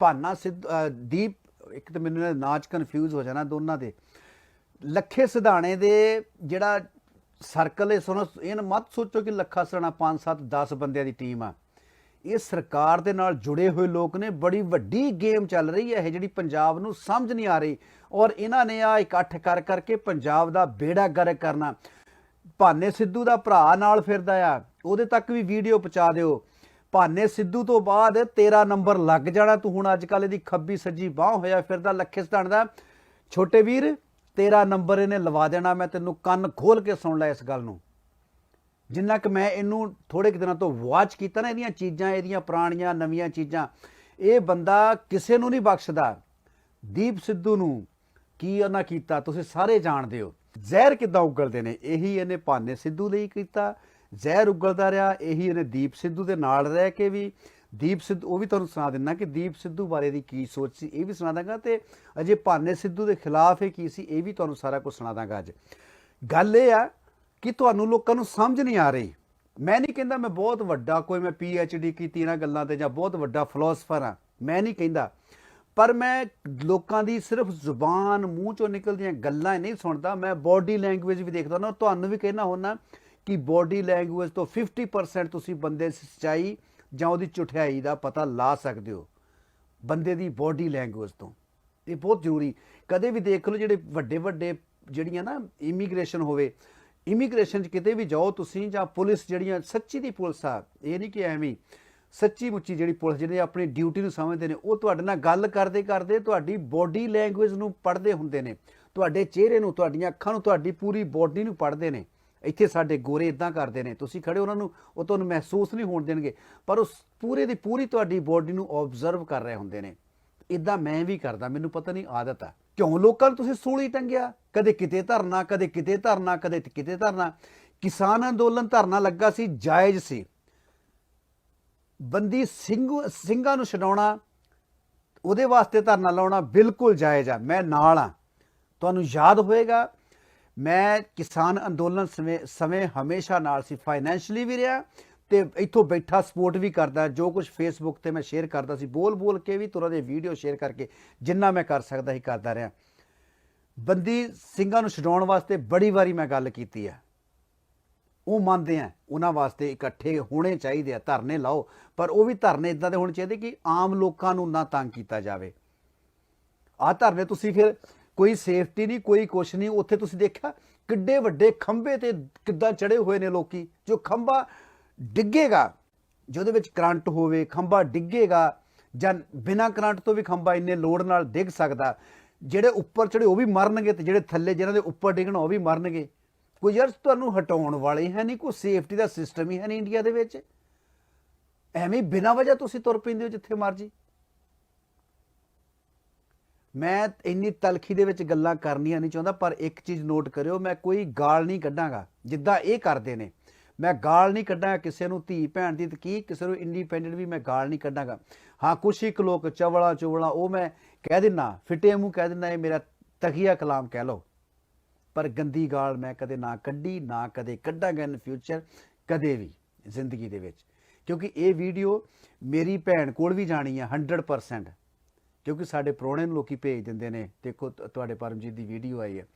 Bhana Sidh Deep, ਇੱਕ ਤਾਂ ਮੈਨੂੰ ਨਾਚ ਕਨਫਿਊਜ਼ ਹੋ ਜਾਣਾ ਦੋਨਾਂ ਦੇ। ਲੱਖੇ ਸਿਧਾਣੇ ਦੇ ਜਿਹੜਾ ਸਰਕਲ ਇਹ ਸੁਣੋ, ਇਹ ਮਤ ਸੋਚੋ ਕਿ ਲੱਖਾ ਸਿਧਾਣਾ 5 7 10 ਬੰਦਿਆਂ ਦੀ ਟੀਮ ਆ। ਇਹ ਸਰਕਾਰ ਦੇ ਨਾਲ ਜੁੜੇ ਹੋਏ ਲੋਕ ਨੇ, ਬੜੀ ਵੱਡੀ ਗੇਮ ਚੱਲ ਰਹੀ ਹੈ, ਇਹ ਜਿਹੜੀ ਪੰਜਾਬ ਨੂੰ ਸਮਝ ਨਹੀਂ ਆ ਰਹੀ। ਔਰ ਇਹਨਾਂ ਨੇ ਆ ਇਕੱਠ ਕਰ ਕਰਕੇ ਪੰਜਾਬ ਦਾ ਬੇੜਾ ਗਰਕ ਕਰਨਾ। ਭਾਨੇ ਸਿੱਧੂ ਦਾ ਭਰਾ ਨਾਲ ਫਿਰਦਾ ਆ, ਉਹਦੇ ਤੱਕ ਵੀ ਵੀਡੀਓ ਪਹੁੰਚਾ ਦਿਓ। ਭਾਨੇ ਸਿੱਧੂ ਤੋਂ ਬਾਅਦ ਤੇਰਾ ਨੰਬਰ ਲੱਗ ਜਾਣਾ। ਤੂੰ ਹੁਣ ਅੱਜ ਕੱਲ ਇਹਦੀ ਖੱਬੀ ਸੱਜੀ ਬਾਹ ਹੋਇਆ ਫਿਰਦਾ, ਲੱਖੇ ਸਧਾਣ ਦਾ। ਛੋਟੇ ਵੀਰ, ਤੇਰਾ ਨੰਬਰ ਇਹਨੇ ਲਵਾ ਦੇਣਾ। ਮੈਂ ਤੈਨੂੰ ਕੰਨ ਖੋਲ ਕੇ ਸੁਣ ਲੈ ਇਸ ਗੱਲ ਨੂੰ। ਜਿੰਨਾ ਕਿ ਮੈਂ ਇਹਨੂੰ ਥੋੜੇ ਕੁ ਦਿਨਾਂ ਤੋਂ ਵਾਚ ਕੀਤਾ ਨਾ, ਇਹਦੀਆਂ ਚੀਜ਼ਾਂ, ਇਹਦੀਆਂ ਪੁਰਾਣੀਆਂ, ਨਵੀਆਂ ਚੀਜ਼ਾਂ, ਇਹ ਬੰਦਾ ਕਿਸੇ ਨੂੰ ਨਹੀਂ ਬਖਸ਼ਦਾ। ਦੀਪ ਸਿੱਧੂ ਨੂੰ ਕੀ ਉਹਨਾਂ ਕੀਤਾ? ਤੁਸੀਂ ਸਾਰੇ ਜਾਣਦੇ ਹੋ। ਜ਼ਹਿਰ ਕਿੱਦਾਂ ਉਗਲਦੇ ਨੇ? ਇਹੀ ਇਹਨੇ ਭਾਨੇ ਸਿੱਧੂ ਲਈ ਕੀਤਾ। ਜ਼ਹਿਰ ਉਗਲਦਾ ਰਿਹਾ, ਇਹੀ ਇਹਨੇ ਦੀਪ ਸਿੱਧੂ ਦੇ ਨਾਲ ਰਹਿ ਕੇ ਵੀ, ਦੀਪ ਸਿੱਧੂ, ਉਹ ਵੀ ਤੁਹਾਨੂੰ ਸੁਣਾ ਦਿੰਨਾ ਕਿ ਦੀਪ ਸਿੱਧੂ ਬਾਰੇ ਦੀ ਕੀ ਸੋਚ ਸੀ, ਇਹ ਵੀ ਸੁਣਾ ਦਾਂਗਾ ਤੇ ਅਜੇ ਭਾਨੇ ਸਿੱਧੂ ਦੇ ਖਿਲਾਫ ਇਹ ਕੀ ਸੀ, ਇਹ ਵੀ ਤੁਹਾਨੂੰ ਸਾਰਾ ਕੁਝ ਸੁਣਾ ਦਾਂਗਾ ਅੱਜ। ਗੱਲ ਇਹ ਆ ਕਿ ਤੁਹਾਨੂੰ ਲੋਕਾਂ ਨੂੰ ਸਮਝ ਨਹੀਂ ਆ ਰਹੀ। ਮੈਂ ਨਹੀਂ ਕਹਿੰਦਾ ਮੈਂ ਬਹੁਤ ਵੱਡਾ ਕੋਈ, ਮੈਂ ਪੀ ਐਚ ਡੀ ਕੀਤੀ ਇਹਨਾਂ ਗੱਲਾਂ ਤੇ ਜਾਂ ਬਹੁਤ ਵੱਡਾ ਫਿਲਾਸਫਰ ਆ ਮੈਂ ਨਹੀਂ ਕਹਿੰਦਾ। ਪਰ ਮੈਂ ਲੋਕਾਂ ਦੀ ਸਿਰਫ ਜ਼ੁਬਾਨ ਮੂੰਹ ਚੋਂ ਨਿਕਲਦੀਆਂ ਗੱਲਾਂ ਨਹੀਂ ਸੁਣਦਾ, ਮੈਂ ਬਾਡੀ ਲੈਂਗੁਏਜ ਵੀ ਦੇਖਦਾ ਨਾ ਤੁਹਾਨੂੰ ਵੀ ਕਹਿਣਾ ਹੁੰਦਾ ਕਿ ਬੋਡੀ ਲੈਂਗੁਏਜ ਤੋਂ 50% ਤੁਸੀਂ ਬੰਦੇ ਦੀ ਸੱਚਾਈ ਜਾਂ ਉਹਦੀ ਚੁਠਿਆਈ ਦਾ ਪਤਾ ਲਾ ਸਕਦੇ ਹੋ? ਬੰਦੇ ਦੀ ਬੋਡੀ ਲੈਂਗੁਏਜ ਤੋਂ। ਇਹ ਬਹੁਤ ਜ਼ਰੂਰੀ। ਕਦੇ ਵੀ ਦੇਖ ਲਓ ਜਿਹੜੇ ਵੱਡੇ ਵੱਡੇ ਜਿਹੜੀਆਂ ਨਾ ਇਮੀਗ੍ਰੇਸ਼ਨ ਹੋਵੇ ਇਮੀਗ੍ਰੇਸ਼ਨ 'ਚ ਕਿਤੇ ਵੀ ਜਾਓ ਤੁਸੀਂ ਜਾਂ ਪੁਲਿਸ ਜਿਹੜੀਆਂ ਸੱਚੀ ਦੀ ਪੁਲਿਸ ਆ, ਇਹ ਨਹੀਂ ਕਿ ਐਵੇਂ ਹੀ। ਸੱਚੀ ਮੁੱਚੀ ਜਿਹੜੀ ਪੁਲਿਸ ਜਿਹੜੇ ਆਪਣੀ ਡਿਊਟੀ ਨੂੰ ਸਮਝਦੇ ਨੇ, ਉਹ ਤੁਹਾਡੇ ਨਾਲ ਗੱਲ ਕਰਦੇ ਕਰਦੇ ਤੁਹਾਡੀ ਬੋਡੀ ਲੈਂਗੁਏਜ ਨੂੰ ਪੜ੍ਹਦੇ ਹੁੰਦੇ ਨੇ। ਤੁਹਾਡੇ ਚਿਹਰੇ ਨੂੰ, ਤੁਹਾਡੀਆਂ ਅੱਖਾਂ ਨੂੰ, ਤੁਹਾਡੀ ਪੂਰੀ ਬੋਡੀ ਨੂੰ ਪੜ੍ਹਦੇ ਨੇ। ਇੱਥੇ ਸਾਡੇ ਗੋਰੇ ਇਦਾਂ ਕਰਦੇ ਨੇ। ਤੁਸੀਂ ਖੜੇ ਉਹਨਾਂ ਨੂੰ ਉਹ ਤੁਹਾਨੂੰ ਮਹਿਸੂਸ ਨਹੀਂ ਹੋਣ ਦੇਣਗੇ, ਪਰ ਉਸ ਪੂਰੇ ਦੀ ਪੂਰੀ ਤੁਹਾਡੀ ਬਾਡੀ ਨੂੰ ਆਬਜ਼ਰਵ ਕਰ ਰਹੇ ਹੁੰਦੇ ਨੇ। ਇਦਾਂ ਮੈਂ ਵੀ ਕਰਦਾ, ਮੈਨੂੰ ਪਤਾ ਨਹੀਂ ਆਦਤ ਆ। ਕਿਉਂ ਲੋਕਾਂ ਨੂੰ ਤੁਸੀਂ ਸੂਲੀ ਟੰਗਿਆ? ਕਦੇ ਕਿਤੇ ਧਰਨਾ, ਕਦੇ ਕਿਤੇ ਧਰਨਾ, ਕਦੇ ਕਿਤੇ ਧਰਨਾ। ਕਿਸਾਨ ਅੰਦੋਲਨ ਧਰਨਾ ਲੱਗਾ ਸੀ, ਜਾਇਜ਼ ਸੀ। ਬੰਦੀ ਸਿੰਘ, ਸਿੰਘਾਂ ਨੂੰ ਛਡਾਉਣਾ, ਉਹਦੇ ਵਾਸਤੇ ਧਰਨਾ ਲਾਉਣਾ ਬਿਲਕੁਲ ਜਾਇਜ਼ ਆ। ਮੈਂ ਨਾਲ ਆ। ਤੁਹਾਨੂੰ ਯਾਦ ਹੋਏਗਾ ਮੈਂ ਕਿਸਾਨ ਅੰਦੋਲਨ ਸਮੇਂ ਸਮੇਂ ਹਮੇਸ਼ਾ ਨਾਲ ਸੀ ਫਾਈਨੈਂਸ਼ਲੀ ਵੀ ਰਿਹਾ ਤੇ ਇੱਥੋਂ ਬੈਠਾ ਸਪੋਰਟ ਵੀ ਕਰਦਾ, ਜੋ ਕੁਝ ਫੇਸਬੁੱਕ ਤੇ ਮੈਂ ਸ਼ੇਅਰ ਕਰਦਾ ਸੀ, ਬੋਲ ਬੋਲ ਕੇ ਵੀ ਤੁਰਾਂ ਦੇ ਵੀਡੀਓ ਸ਼ੇਅਰ ਕਰਕੇ ਜਿੰਨਾ ਮੈਂ ਕਰ ਸਕਦਾ ਸੀ ਕਰਦਾ ਰਿਹਾ। ਬੰਦੀ ਸਿੰਘਾਂ ਨੂੰ ਛਡਾਉਣ ਵਾਸਤੇ ਬੜੀ ਵਾਰੀ ਮੈਂ ਗੱਲ ਕੀਤੀ ਹੈ। ਉਹ ਮੰਨਦੇ ਆ, ਉਹਨਾਂ ਵਾਸਤੇ ਇਕੱਠੇ ਹੋਣੇ ਚਾਹੀਦੇ ਆ, ਧਰਨੇ ਲਾਓ, ਪਰ ਉਹ ਵੀ ਧਰਨੇ ਇਦਾਂ ਦੇ ਹੋਣੇ ਚਾਹੀਦੇ ਕਿ ਆਮ ਲੋਕਾਂ ਨੂੰ ਨਾ ਤੰਗ ਕੀਤਾ ਜਾਵੇ। ਆ ਧਰਨੇ ਤੁਸੀਂ ਫਿਰ ਕੋਈ ਸੇਫਟੀ ਨਹੀਂ, ਕੋਈ ਕੁਛ ਨਹੀਂ। ਉੱਥੇ ਤੁਸੀਂ ਦੇਖਿਆ ਕਿੱਡੇ ਵੱਡੇ ਖੰਭੇ ਤੇ ਕਿੱਦਾਂ ਚੜੇ ਹੋਏ ਨੇ ਲੋਕੀ, ਜੋ ਖੰਭਾ ਡਿੱਗੇਗਾ, ਜਿਹਦੇ ਵਿੱਚ ਕਰੰਟ ਹੋਵੇ, ਖੰਭਾ ਡਿੱਗੇਗਾ, ਜਾਂ ਬਿਨਾਂ ਕਰੰਟ ਤੋਂ ਵੀ ਖੰਭਾ ਇੰਨੇ ਲੋਡ ਨਾਲ ਡਿੱਗ ਸਕਦਾ, ਜਿਹੜੇ ਉੱਪਰ ਚੜੇ ਉਹ ਵੀ ਮਰਨਗੇ ਤੇ ਜਿਹੜੇ ਥੱਲੇ ਜਿਹਨਾਂ ਦੇ ਉੱਪਰ ਡਿੱਗਣ ਉਹ ਵੀ ਮਰਨਗੇ। ਕੋਈ ਯਾਰ ਤੁਹਾਨੂੰ ਹਟਾਉਣ ਵਾਲੇ ਹੈ ਨਹੀਂ, ਕੋਈ ਸੇਫਟੀ ਦਾ ਸਿਸਟਮ ਹੀ ਹੈ ਨਹੀਂ ਇੰਡੀਆ ਦੇ ਵਿੱਚ। ਐਵੇਂ ਬਿਨਾਂ ਵਜ੍ਹਾ ਤੁਸੀਂ ਤੁਰ ਪੈਂਦੇ ਹੋ ਜਿੱਥੇ ਮਰਜ਼ੀ। ਮੈਂ ਇੰਨੀ ਤਲਖੀ ਦੇ ਵਿੱਚ ਗੱਲਾਂ ਕਰਨੀਆਂ ਨਹੀਂ ਚਾਹੁੰਦਾ, ਪਰ ਇੱਕ ਚੀਜ਼ ਨੋਟ ਕਰਿਓ, ਮੈਂ ਕੋਈ ਗਾਲ ਨਹੀਂ ਕੱਢਾਂਗਾ, ਜਿੱਦਾਂ ਇਹ ਕਰਦੇ ਨੇ। ਮੈਂ ਗਾਲ ਨਹੀਂ ਕੱਢਾਂਗਾ ਕਿਸੇ ਨੂੰ ਧੀ ਭੈਣ ਦੀ, ਤੇ ਕੀ ਕਿਸੇ ਨੂੰ ਇੰਡੀਪੈਂਡੈਂਟ ਵੀ ਮੈਂ ਗਾਲ ਨਹੀਂ ਕੱਢਾਂਗਾ। ਹਾਂ, ਕੁਛ ਇੱਕ ਲੋਕ ਚਵਲਾ ਚੁਵਲਾ, ਉਹ ਮੈਂ ਕਹਿ ਦਿੰਨਾ, ਫਿੱਟੇ ਮੂੰਹ ਕਹਿ ਦਿੰਨਾ, ਇਹ ਮੇਰਾ ਤਖੀਆ ਕਲਾਮ ਕਹਿ ਲਓ। ਪਰ ਗੰਦੀ ਗਾਲ ਮੈਂ ਕਦੇ ਨਾ ਕੱਢੀ, ਨਾ ਕਦੇ ਕੱਢਾਂਗਾ ਇਨ ਫਿਊਚਰ ਕਦੇ ਵੀ ਜ਼ਿੰਦਗੀ ਦੇ ਵਿੱਚ। ਕਿਉਂਕਿ ਇਹ ਵੀਡੀਓ ਮੇਰੀ ਭੈਣ ਕੋਲ ਵੀ ਜਾਣੀ ਆ 100% ਕਿਉਂਕਿ ਸਾਡੇ ਪ੍ਰਾਹੁਣੇ ਨੂੰ ਲੋਕੀ ਭੇਜ ਦਿੰਦੇ ਨੇ। ਦੇਖੋ, ਤ- ਤੁਹਾਡੇ ਪਰਮਜੀਤ ਦੀ ਵੀਡੀਓ ਆਈ ਹੈ।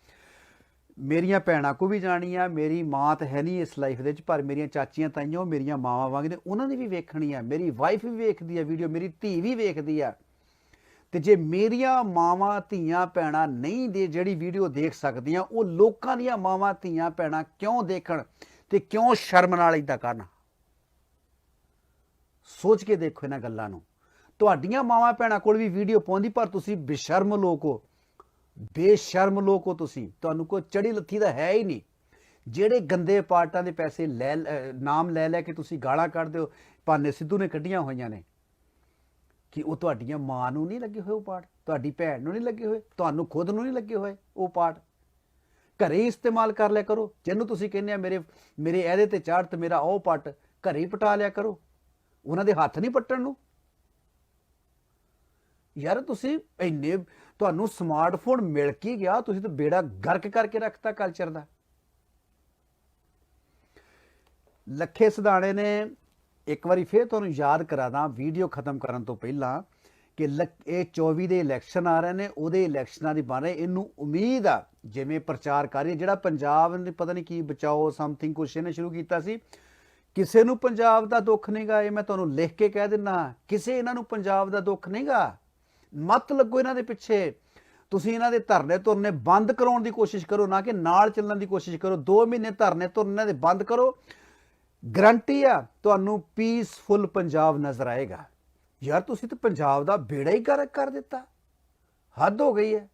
ਮੇਰੀਆਂ ਭੈਣਾਂ ਕੋ ਵੀ ਜਾਣੀ ਆ, ਮੇਰੀ ਮਾਂ ਤਾਂ ਹੈ ਨਹੀਂ ਇਸ ਲਾਈਫ ਦੇ ਵਿੱਚ, ਪਰ ਮੇਰੀਆਂ ਚਾਚੀਆਂ ਤਾਈਆਂ, ਉਹ ਮੇਰੀਆਂ ਮਾਵਾਂ ਵਾਂਗ ਨੇ, ਉਹਨਾਂ ਨੇ ਵੀ ਵੇਖਣੀ ਆ। ਮੇਰੀ ਵਾਈਫ ਵੀ ਵੇਖਦੀ ਆ ਵੀਡੀਓ ਮੇਰੀ ਧੀ ਵੀ ਵੇਖਦੀ ਆ। ਤੇ ਜੇ ਮੇਰੀਆਂ ਮਾਵਾਂ, ਧੀਆਂ, ਭੈਣਾਂ ਨਹੀਂ ਦੇ ਜਿਹੜੀ ਵੀਡੀਓ ਦੇਖ ਸਕਦੀਆਂ, ਉਹ ਲੋਕਾਂ ਦੀਆਂ ਮਾਵਾਂ, ਧੀਆਂ, ਭੈਣਾਂ ਕਿਉਂ ਦੇਖਣ ਤੇ ਕਿਉਂ ਸ਼ਰਮ ਨਾਲ ਇਦਾਂ ਕਰਨ? ਸੋਚ ਕੇ ਦੇਖੋ ਇਹਨਾਂ ਗੱਲਾਂ ਨੂੰ। ਤੁਹਾਡੀਆਂ ਮਾਵਾਂ ਭੈਣਾਂ ਕੋਲ ਵੀ ਵੀਡੀਓ ਪਾਉਂਦੀ, ਪਰ ਤੁਸੀਂ ਬੇਸ਼ਰਮ ਲੋਕ ਹੋ। ਬੇਸ਼ਰਮ ਲੋਕ ਹੋ ਤੁਸੀਂ। ਤੁਹਾਨੂੰ ਕੋਈ ਚੜੀ ਲੱਥੀ ਦਾ ਹੈ ਹੀ ਨਹੀਂ। ਜਿਹੜੇ ਗੰਦੇ ਪਾਰਟਾਂ ਦੇ ਪੈਸੇ ਲੈ ਲੈ- ਨਾਮ ਲੈ ਲੈ ਕੇ ਤੁਸੀਂ ਗਾਲਾਂ ਕੱਢਦੇ ਹੋ, ਭਾਨੇ ਸਿੱਧੂ ਨੇ ਕੱਢੀਆਂ ਹੋਈਆਂ ਨੇ। ਕਿ ਉਹ ਤੁਹਾਡੀਆਂ ਮਾਂ ਨੂੰ ਨਹੀਂ ਲੱਗੇ ਹੋਏ ਉਹ ਪਾਠ? ਤੁਹਾਡੀ ਭੈਣ ਨੂੰ ਨਹੀਂ ਲੱਗੇ ਹੋਏ? ਤੁਹਾਨੂੰ ਖੁਦ ਨੂੰ ਨਹੀਂ ਲੱਗੇ ਹੋਏ ਉਹ ਪਾਠ? ਘਰੇ ਹੀ ਇਸਤੇਮਾਲ ਕਰ ਲਿਆ ਕਰੋ। ਜਿਹਨੂੰ ਤੁਸੀਂ ਕਹਿੰਦੇ ਆ, ਮੇਰੇ ਮੇਰੇ ਇਹਦੇ ਤੇ ਚਾੜ ਤੇ ਮੇਰਾ ਉਹ ਪੱਟ ਘਰੇ ਹੀ ਪਟਾ ਲਿਆ ਕਰੋ। ਉਹਨਾਂ ਦੇ ਹੱਥ ਨਹੀਂ ਪੱਟਣ ਨੂੰ। ਯਾਰ ਤੁਸੀਂ ਇੰਨੇ ਤੁਹਾਨੂੰ ਸਮਾਰਟਫੋਨ ਮਿਲ ਕੇ ਗਿਆ ਤੁਸੀਂ ਤਾਂ ਬੇੜਾ ਗਰਕ ਕਰਕੇ ਰੱਖਤਾ ਕਲਚਰ ਦਾ। ਲੱਖੇ ਸਦਾਣੇ ਨੇ ਇੱਕ ਵਾਰੀ ਫੇਰ ਤੁਹਾਨੂੰ ਯਾਦ ਕਰਾਦਾ ਵੀਡੀਓ ਖਤਮ ਕਰਨ ਤੋਂ ਪਹਿਲਾਂ ਕਿ ਲੱਖ- ਇਹ 24 ਦੇ ਇਲੈਕਸ਼ਨ ਆ ਰਹੇ ਨੇ ਉਹਦੇ ਇਲੈਕਸ਼ਨਾਂ ਦੀ ਬਾਰੇ ਇਹਨੂੰ ਉਮੀਦ ਆ ਜਿਵੇਂ ਪ੍ਰਚਾਰ ਕਰ ਰਹੀ ਹੈ, ਜਿਹੜਾ ਪੰਜਾਬ ਨੇ ਪਤਾ ਨਹੀਂ ਕੀ ਬਚਾਓ ਸਮਥਿੰਗ ਕੁਛ ਇਹਨੇ ਸ਼ੁਰੂ ਕੀਤਾ ਸੀ। ਕਿਸੇ ਨੂੰ ਪੰਜਾਬ ਦਾ ਦੁੱਖ ਨਹੀਂਗਾ ਇਹ ਮੈਂ ਤੁਹਾਨੂੰ ਲਿਖ ਕੇ ਕਹਿ ਦਿੰਨਾ ਕਿਸੇ ਇਹਨਾਂ ਨੂੰ ਪੰਜਾਬ ਦਾ ਦੁੱਖ ਨਹੀਂਗਾ ਮਤ ਲੱਗੋ ਇਹਨਾਂ ਦੇ ਪਿੱਛੇ। ਤੁਸੀਂ ਇਹਨਾਂ ਦੇ ਧਰਨੇ ਤੁਰਨੇ ਬੰਦ ਕਰਾਉਣ ਦੀ ਕੋਸ਼ਿਸ਼ ਕਰੋ, ਨਾ ਕਿ ਨਾਲ ਚੱਲਣ ਦੀ ਕੋਸ਼ਿਸ਼ ਕਰੋ। 2 ਮਹੀਨੇ ਧਰਨੇ ਤੁਰਨੇ ਦੇ ਬੰਦ ਕਰੋ। ਗਰੰਟੀ ਆ, ਤੁਹਾਨੂੰ ਪੀਸਫੁਲ ਪੰਜਾਬ ਨਜ਼ਰ ਆਏਗਾ। ਯਾਰ, ਤੁਸੀਂ ਤਾਂ ਪੰਜਾਬ ਦਾ ਬੇੜਾ ਹੀ ਗਰਕ ਕਰ ਦਿੱਤਾ। ਹੱਦ ਹੋ ਗਈ ਹੈ।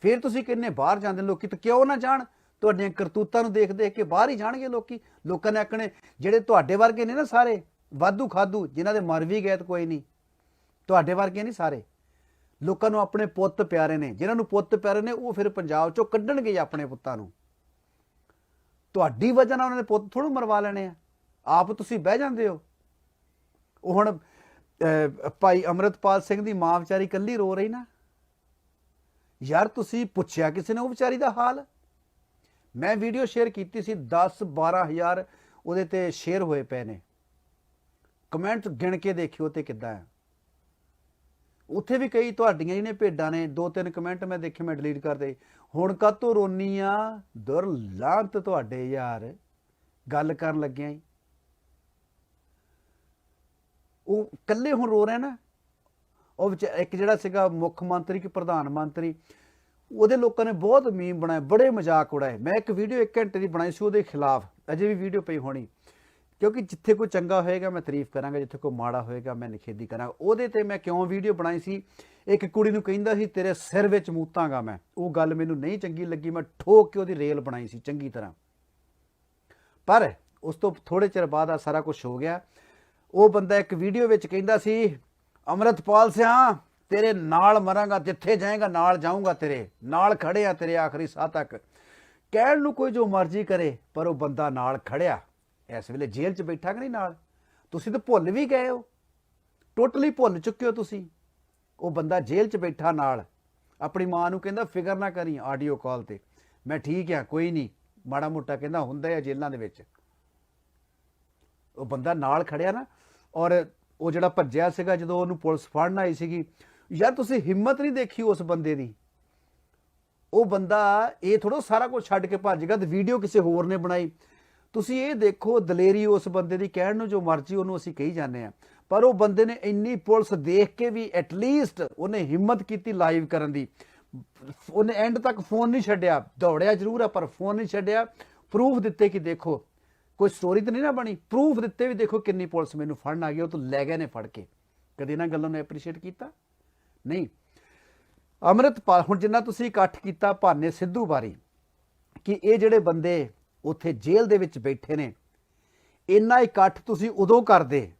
ਫਿਰ ਤੁਸੀਂ ਕਿੰਨੇ ਬਾਹਰ ਜਾਂਦੇ ਲੋਕੀ, ਤਾਂ ਕਿਉਂ ਨਾ ਜਾਣ? ਤੁਹਾਡੀਆਂ ਕਰਤੂਤਾਂ ਨੂੰ ਦੇਖ ਦੇਖ ਕੇ ਬਾਹਰ ਹੀ ਜਾਣਗੇ ਲੋਕੀ। ਲੋਕਾਂ ਨੇ ਆਖਣੇ, ਜਿਹੜੇ ਤੁਹਾਡੇ ਵਰਗੇ ਨੇ ਨਾ ਸਾਰੇ, ਵਾਧੂ ਖਾਧੂ, ਜਿਨ੍ਹਾਂ ਦੇ ਮਰ ਵੀ ਗਏ ਤਾਂ ਕੋਈ ਨਹੀਂ। ਤੁਹਾਡੇ ਵਰਗੇ ਨਹੀਂ ਸਾਰੇ। ਲੋਕਾਂ ਨੂੰ ਆਪਣੇ ਪੁੱਤ ਪਿਆਰੇ ਨੇ, ਜਿਨ੍ਹਾਂ ਨੂੰ ਪੁੱਤ ਪਿਆਰੇ ਨੇ, ਉਹ ਫਿਰ ਪੰਜਾਬ ਚੋਂ ਕੱਢਣਗੇ ਆਪਣੇ ਪੁੱਤਾਂ ਨੂੰ। ਤੁਹਾਡੀ ਵਜ੍ਹਾ ਨਾਲ ਉਹਨਾਂ ਨੇ ਪੁੱਤ ਥੋੜ੍ਹਾ ਮਰਵਾ ਲੈਣੇ ਆ। ਆਪ ਤੁਸੀਂ ਬਹਿ ਜਾਂਦੇ ਹੋ। ਉਹ ਹੁਣ ਭਾਈ ਅਮਰਤਪਾਲ ਸਿੰਘ ਦੀ ਮਾਂ ਵਿਚਾਰੀ ਕੱਲੀ ਰੋ ਰਹੀ ਨਾ। ਯਾਰ, ਤੁਸੀਂ ਪੁੱਛਿਆ ਕਿਸੇ ਨੇ ਉਹ ਵਿਚਾਰੀ ਦਾ ਹਾਲ? ਮੈਂ ਵੀਡੀਓ ਸ਼ੇਅਰ ਕੀਤੀ ਸੀ 10 12000 ਉਹਦੇ ਤੇ ਸ਼ੇਅਰ ਹੋਏ ਪਏ ਨੇ। ਕਮੈਂਟ ਗਿਣ ਕੇ ਦੇਖਿਓ ਤੇ ਕਿੱਦਾਂ ਹੈ ਉੱਥੇ ਵੀ ਕਈ ਤੁਹਾਡੀਆਂ ਹੀ ਨੇ ਭੇਡਾਂ ਨੇ, ਦੋ ਤਿੰਨ ਕਮੈਂਟ ਮੈਂ ਦੇਖੇ, ਮੈਂ ਡਿਲੀਟ ਕਰਦੇ ਹੁਣ ਕਾਤੋਂ ਰੋਨੀ ਆ? ਦੁਰਲਾਂਤ ਤੁਹਾਡੇ ਯਾਰ। ਗੱਲ ਕਰਨ ਲੱਗਿਆ ਹੀ ਉਹ ਇਕੱਲੇ ਹੁਣ ਰੋ ਰਿਹਾ ਨਾ। ਉਹ ਵਿਚ ਇੱਕ ਜਿਹੜਾ ਸੀਗਾ ਮੁੱਖ ਮੰਤਰੀ ਕਿ ਪ੍ਰਧਾਨ ਮੰਤਰੀ, ਉਹਦੇ ਲੋਕਾਂ ਨੇ ਬਹੁਤ ਮੀਮ ਬਣਾਏ ਬੜੇ ਮਜ਼ਾਕ ਉਡਾਏ। ਮੈਂ ਇੱਕ ਵੀਡੀਓ 1 ਘੰਟੇ ਦੀ ਬਣਾਈ ਸੀ ਉਹਦੇ ਖਿਲਾਫ। ਅਜੇ ਵੀ ਵੀਡੀਓ ਪਈ ਹੋਣੀ। ਕਿਉਂਕਿ ਜਿੱਥੇ ਕੋਈ ਚੰਗਾ ਹੋਏਗਾ ਮੈਂ ਤਾਰੀਫ ਕਰਾਂਗਾ, ਜਿੱਥੇ ਕੋਈ ਮਾੜਾ ਹੋਏਗਾ ਮੈਂ ਨਿਖੇਧੀ ਕਰਾਂਗਾ। ਉਹਦੇ ਤੇ ਮੈਂ ਕਿਉਂ ਵੀਡੀਓ ਬਣਾਈ ਸੀ? ਇੱਕ ਕੁੜੀ ਨੂੰ ਕਹਿੰਦਾ ਸੀ, ਤੇਰੇ ਸਿਰ ਵਿੱਚ ਮੂਤਾਂਗਾ ਮੈਂ। ਉਹ ਗੱਲ ਮੈਨੂੰ ਨਹੀਂ ਚੰਗੀ ਲੱਗੀ, ਮੈਂ ਠੋਕ ਕੇ ਉਹਦੀ ਰੇਲ ਬਣਾਈ ਸੀ ਚੰਗੀ ਤਰ੍ਹਾਂ। ਪਰ ਉਸ ਤੋਂ ਥੋੜੇ ਚਿਰ ਬਾਅਦ ਆ ਸਾਰਾ ਕੁਝ ਹੋ ਗਿਆ। ਉਹ ਬੰਦਾ ਇੱਕ ਵੀਡੀਓ ਵਿੱਚ ਕਹਿੰਦਾ ਸੀ, ਅਮਰਤਪਾਲ ਸਿਆ, ਤੇਰੇ ਨਾਲ ਮਰਾਂਗਾ, ਜਿੱਥੇ ਜਾਏਗਾ ਨਾਲ ਜਾਊਂਗਾ ਤੇਰੇ, ਨਾਲ ਖੜੇ ਆ ਤੇਰੇ ਆਖਰੀ ਸਾਹ ਤੱਕ। ਕਹਿਣ ਨੂੰ ਕੋਈ ਜੋ ਮਰਜ਼ੀ ਕਰੇ, ਪਰ ਉਹ ਬੰਦਾ ਨਾਲ ਖੜਿਆ ਇਸ ਵੇਲੇ ਜੇਲ੍ਹ 'ਚ ਬੈਠਾ ਕਿ ਨਹੀਂ ਨਾਲ? ਤੁਸੀਂ ਤਾਂ ਭੁੱਲ ਵੀ ਗਏ ਹੋ। ਟੋਟਲੀ ਭੁੱਲ ਚੁੱਕੇ ਹੋ ਤੁਸੀਂ। ਉਹ ਬੰਦਾ ਜੇਲ੍ਹ 'ਚ ਬੈਠਾ ਨਾਲ। ਆਪਣੀ ਮਾਂ ਨੂੰ ਕਹਿੰਦਾ, ਫਿਕਰ ਨਾ ਕਰੀ ਆਡੀਓ ਕਾਲ ਤੇ। ਮੈਂ ਠੀਕ ਆ ਕੋਈ ਨਹੀਂ। ਮਾੜਾ ਮੋਟਾ ਕਹਿੰਦਾ ਹੁੰਦਾ ਹੈ ਜੇਲ੍ਹਾਂ ਦੇ ਵਿੱਚ। ਉਹ ਬੰਦਾ ਨਾਲ ਖੜਿਆ ਨਾ ਔਰ ਉਹ ਜਿਹੜਾ ਭੱਜਿਆ ਸੀਗਾ, ਜਦੋਂ ਉਹਨੂੰ ਪੁਲਿਸ ਫੜਨ ਆਈ ਸੀਗੀ, ਯਾਰ ਤੁਸੀਂ ਹਿੰਮਤ ਨਹੀਂ ਦੇਖੀ ਉਸ ਬੰਦੇ ਦੀ। ਉਹ ਬੰਦਾ ਇਹ ਥੋੜਾ ਸਾਰਾ ਕੁਝ ਛੱਡ ਕੇ ਭੱਜ ਗਿਆ ਤੇ ਵੀਡੀਓ ਕਿਸੇ ਹੋਰ ਨੇ ਬਣਾਈ। ਤੁਸੀਂ ਇਹ ਦੇਖੋ, ਦਲੇਰੀ ਉਸ ਬੰਦੇ ਦੀ ਕਹਿਣ ਨੂੰ ਜੋ ਮਰਜ਼ੀ ਉਹਨੂੰ ਅਸੀਂ ਕਹੀ ਜਾਂਦੇ ਆ ਪਰ ਉਹ ਬੰਦੇ ਨੇ ਇੰਨੀ ਪੁਲਿਸ ਦੇਖ ਕੇ ਵੀ ਐਟਲੀਸਟ ਉਹਨੇ ਹਿੰਮਤ ਕੀਤੀ ਲਾਈਵ ਕਰਨ ਦੀ। ਉਹਨੇ ਐਂਡ ਤੱਕ ਫੋਨ ਨਹੀਂ ਛੱਡਿਆ। ਦੌੜਿਆ ਜ਼ਰੂਰ ਆ, ਪਰ ਫੋਨ ਨਹੀਂ ਛੱਡਿਆ। ਪ੍ਰੂਫ ਦਿੱਤੇ ਕਿ ਦੇਖੋ, ਕੋਈ ਸਟੋਰੀ ਤਾਂ ਨਹੀਂ ਨਾ ਬਣੀ। ਪ੍ਰੂਫ ਦਿੱਤੇ ਵੀ ਦੇਖੋ ਕਿੰਨੀ ਪੁਲਿਸ ਮੈਨੂੰ ਫੜਨ ਆ ਗਈ, ਉਹ ਤੋਂ ਲੈ ਗਏ ਨੇ ਫੜ ਕੇ। ਕਦੇ ਇਹਨਾਂ ਗੱਲਾਂ ਨੂੰ ਐਪਰੀਸ਼ੀਏਟ ਕੀਤਾ? ਨਹੀਂ। ਅੰਮ੍ਰਿਤਪਾਲ, ਹੁਣ ਜਿੰਨਾ ਤੁਸੀਂ ਇਕੱਠ ਕੀਤਾ ਭਾਨੇ ਸਿੱਧੂ ਬਾਰੇ, ਕਿ ਇਹ ਜਿਹੜੇ ਬੰਦੇ ਉੱਥੇ ਜੇਲ੍ਹ ਦੇ ਵਿੱਚ ਬੈਠੇ ਨੇ। ਇੰਨਾ ਇਕੱਠ ਤੁਸੀਂ ਉਦੋਂ ਕਰਦੇ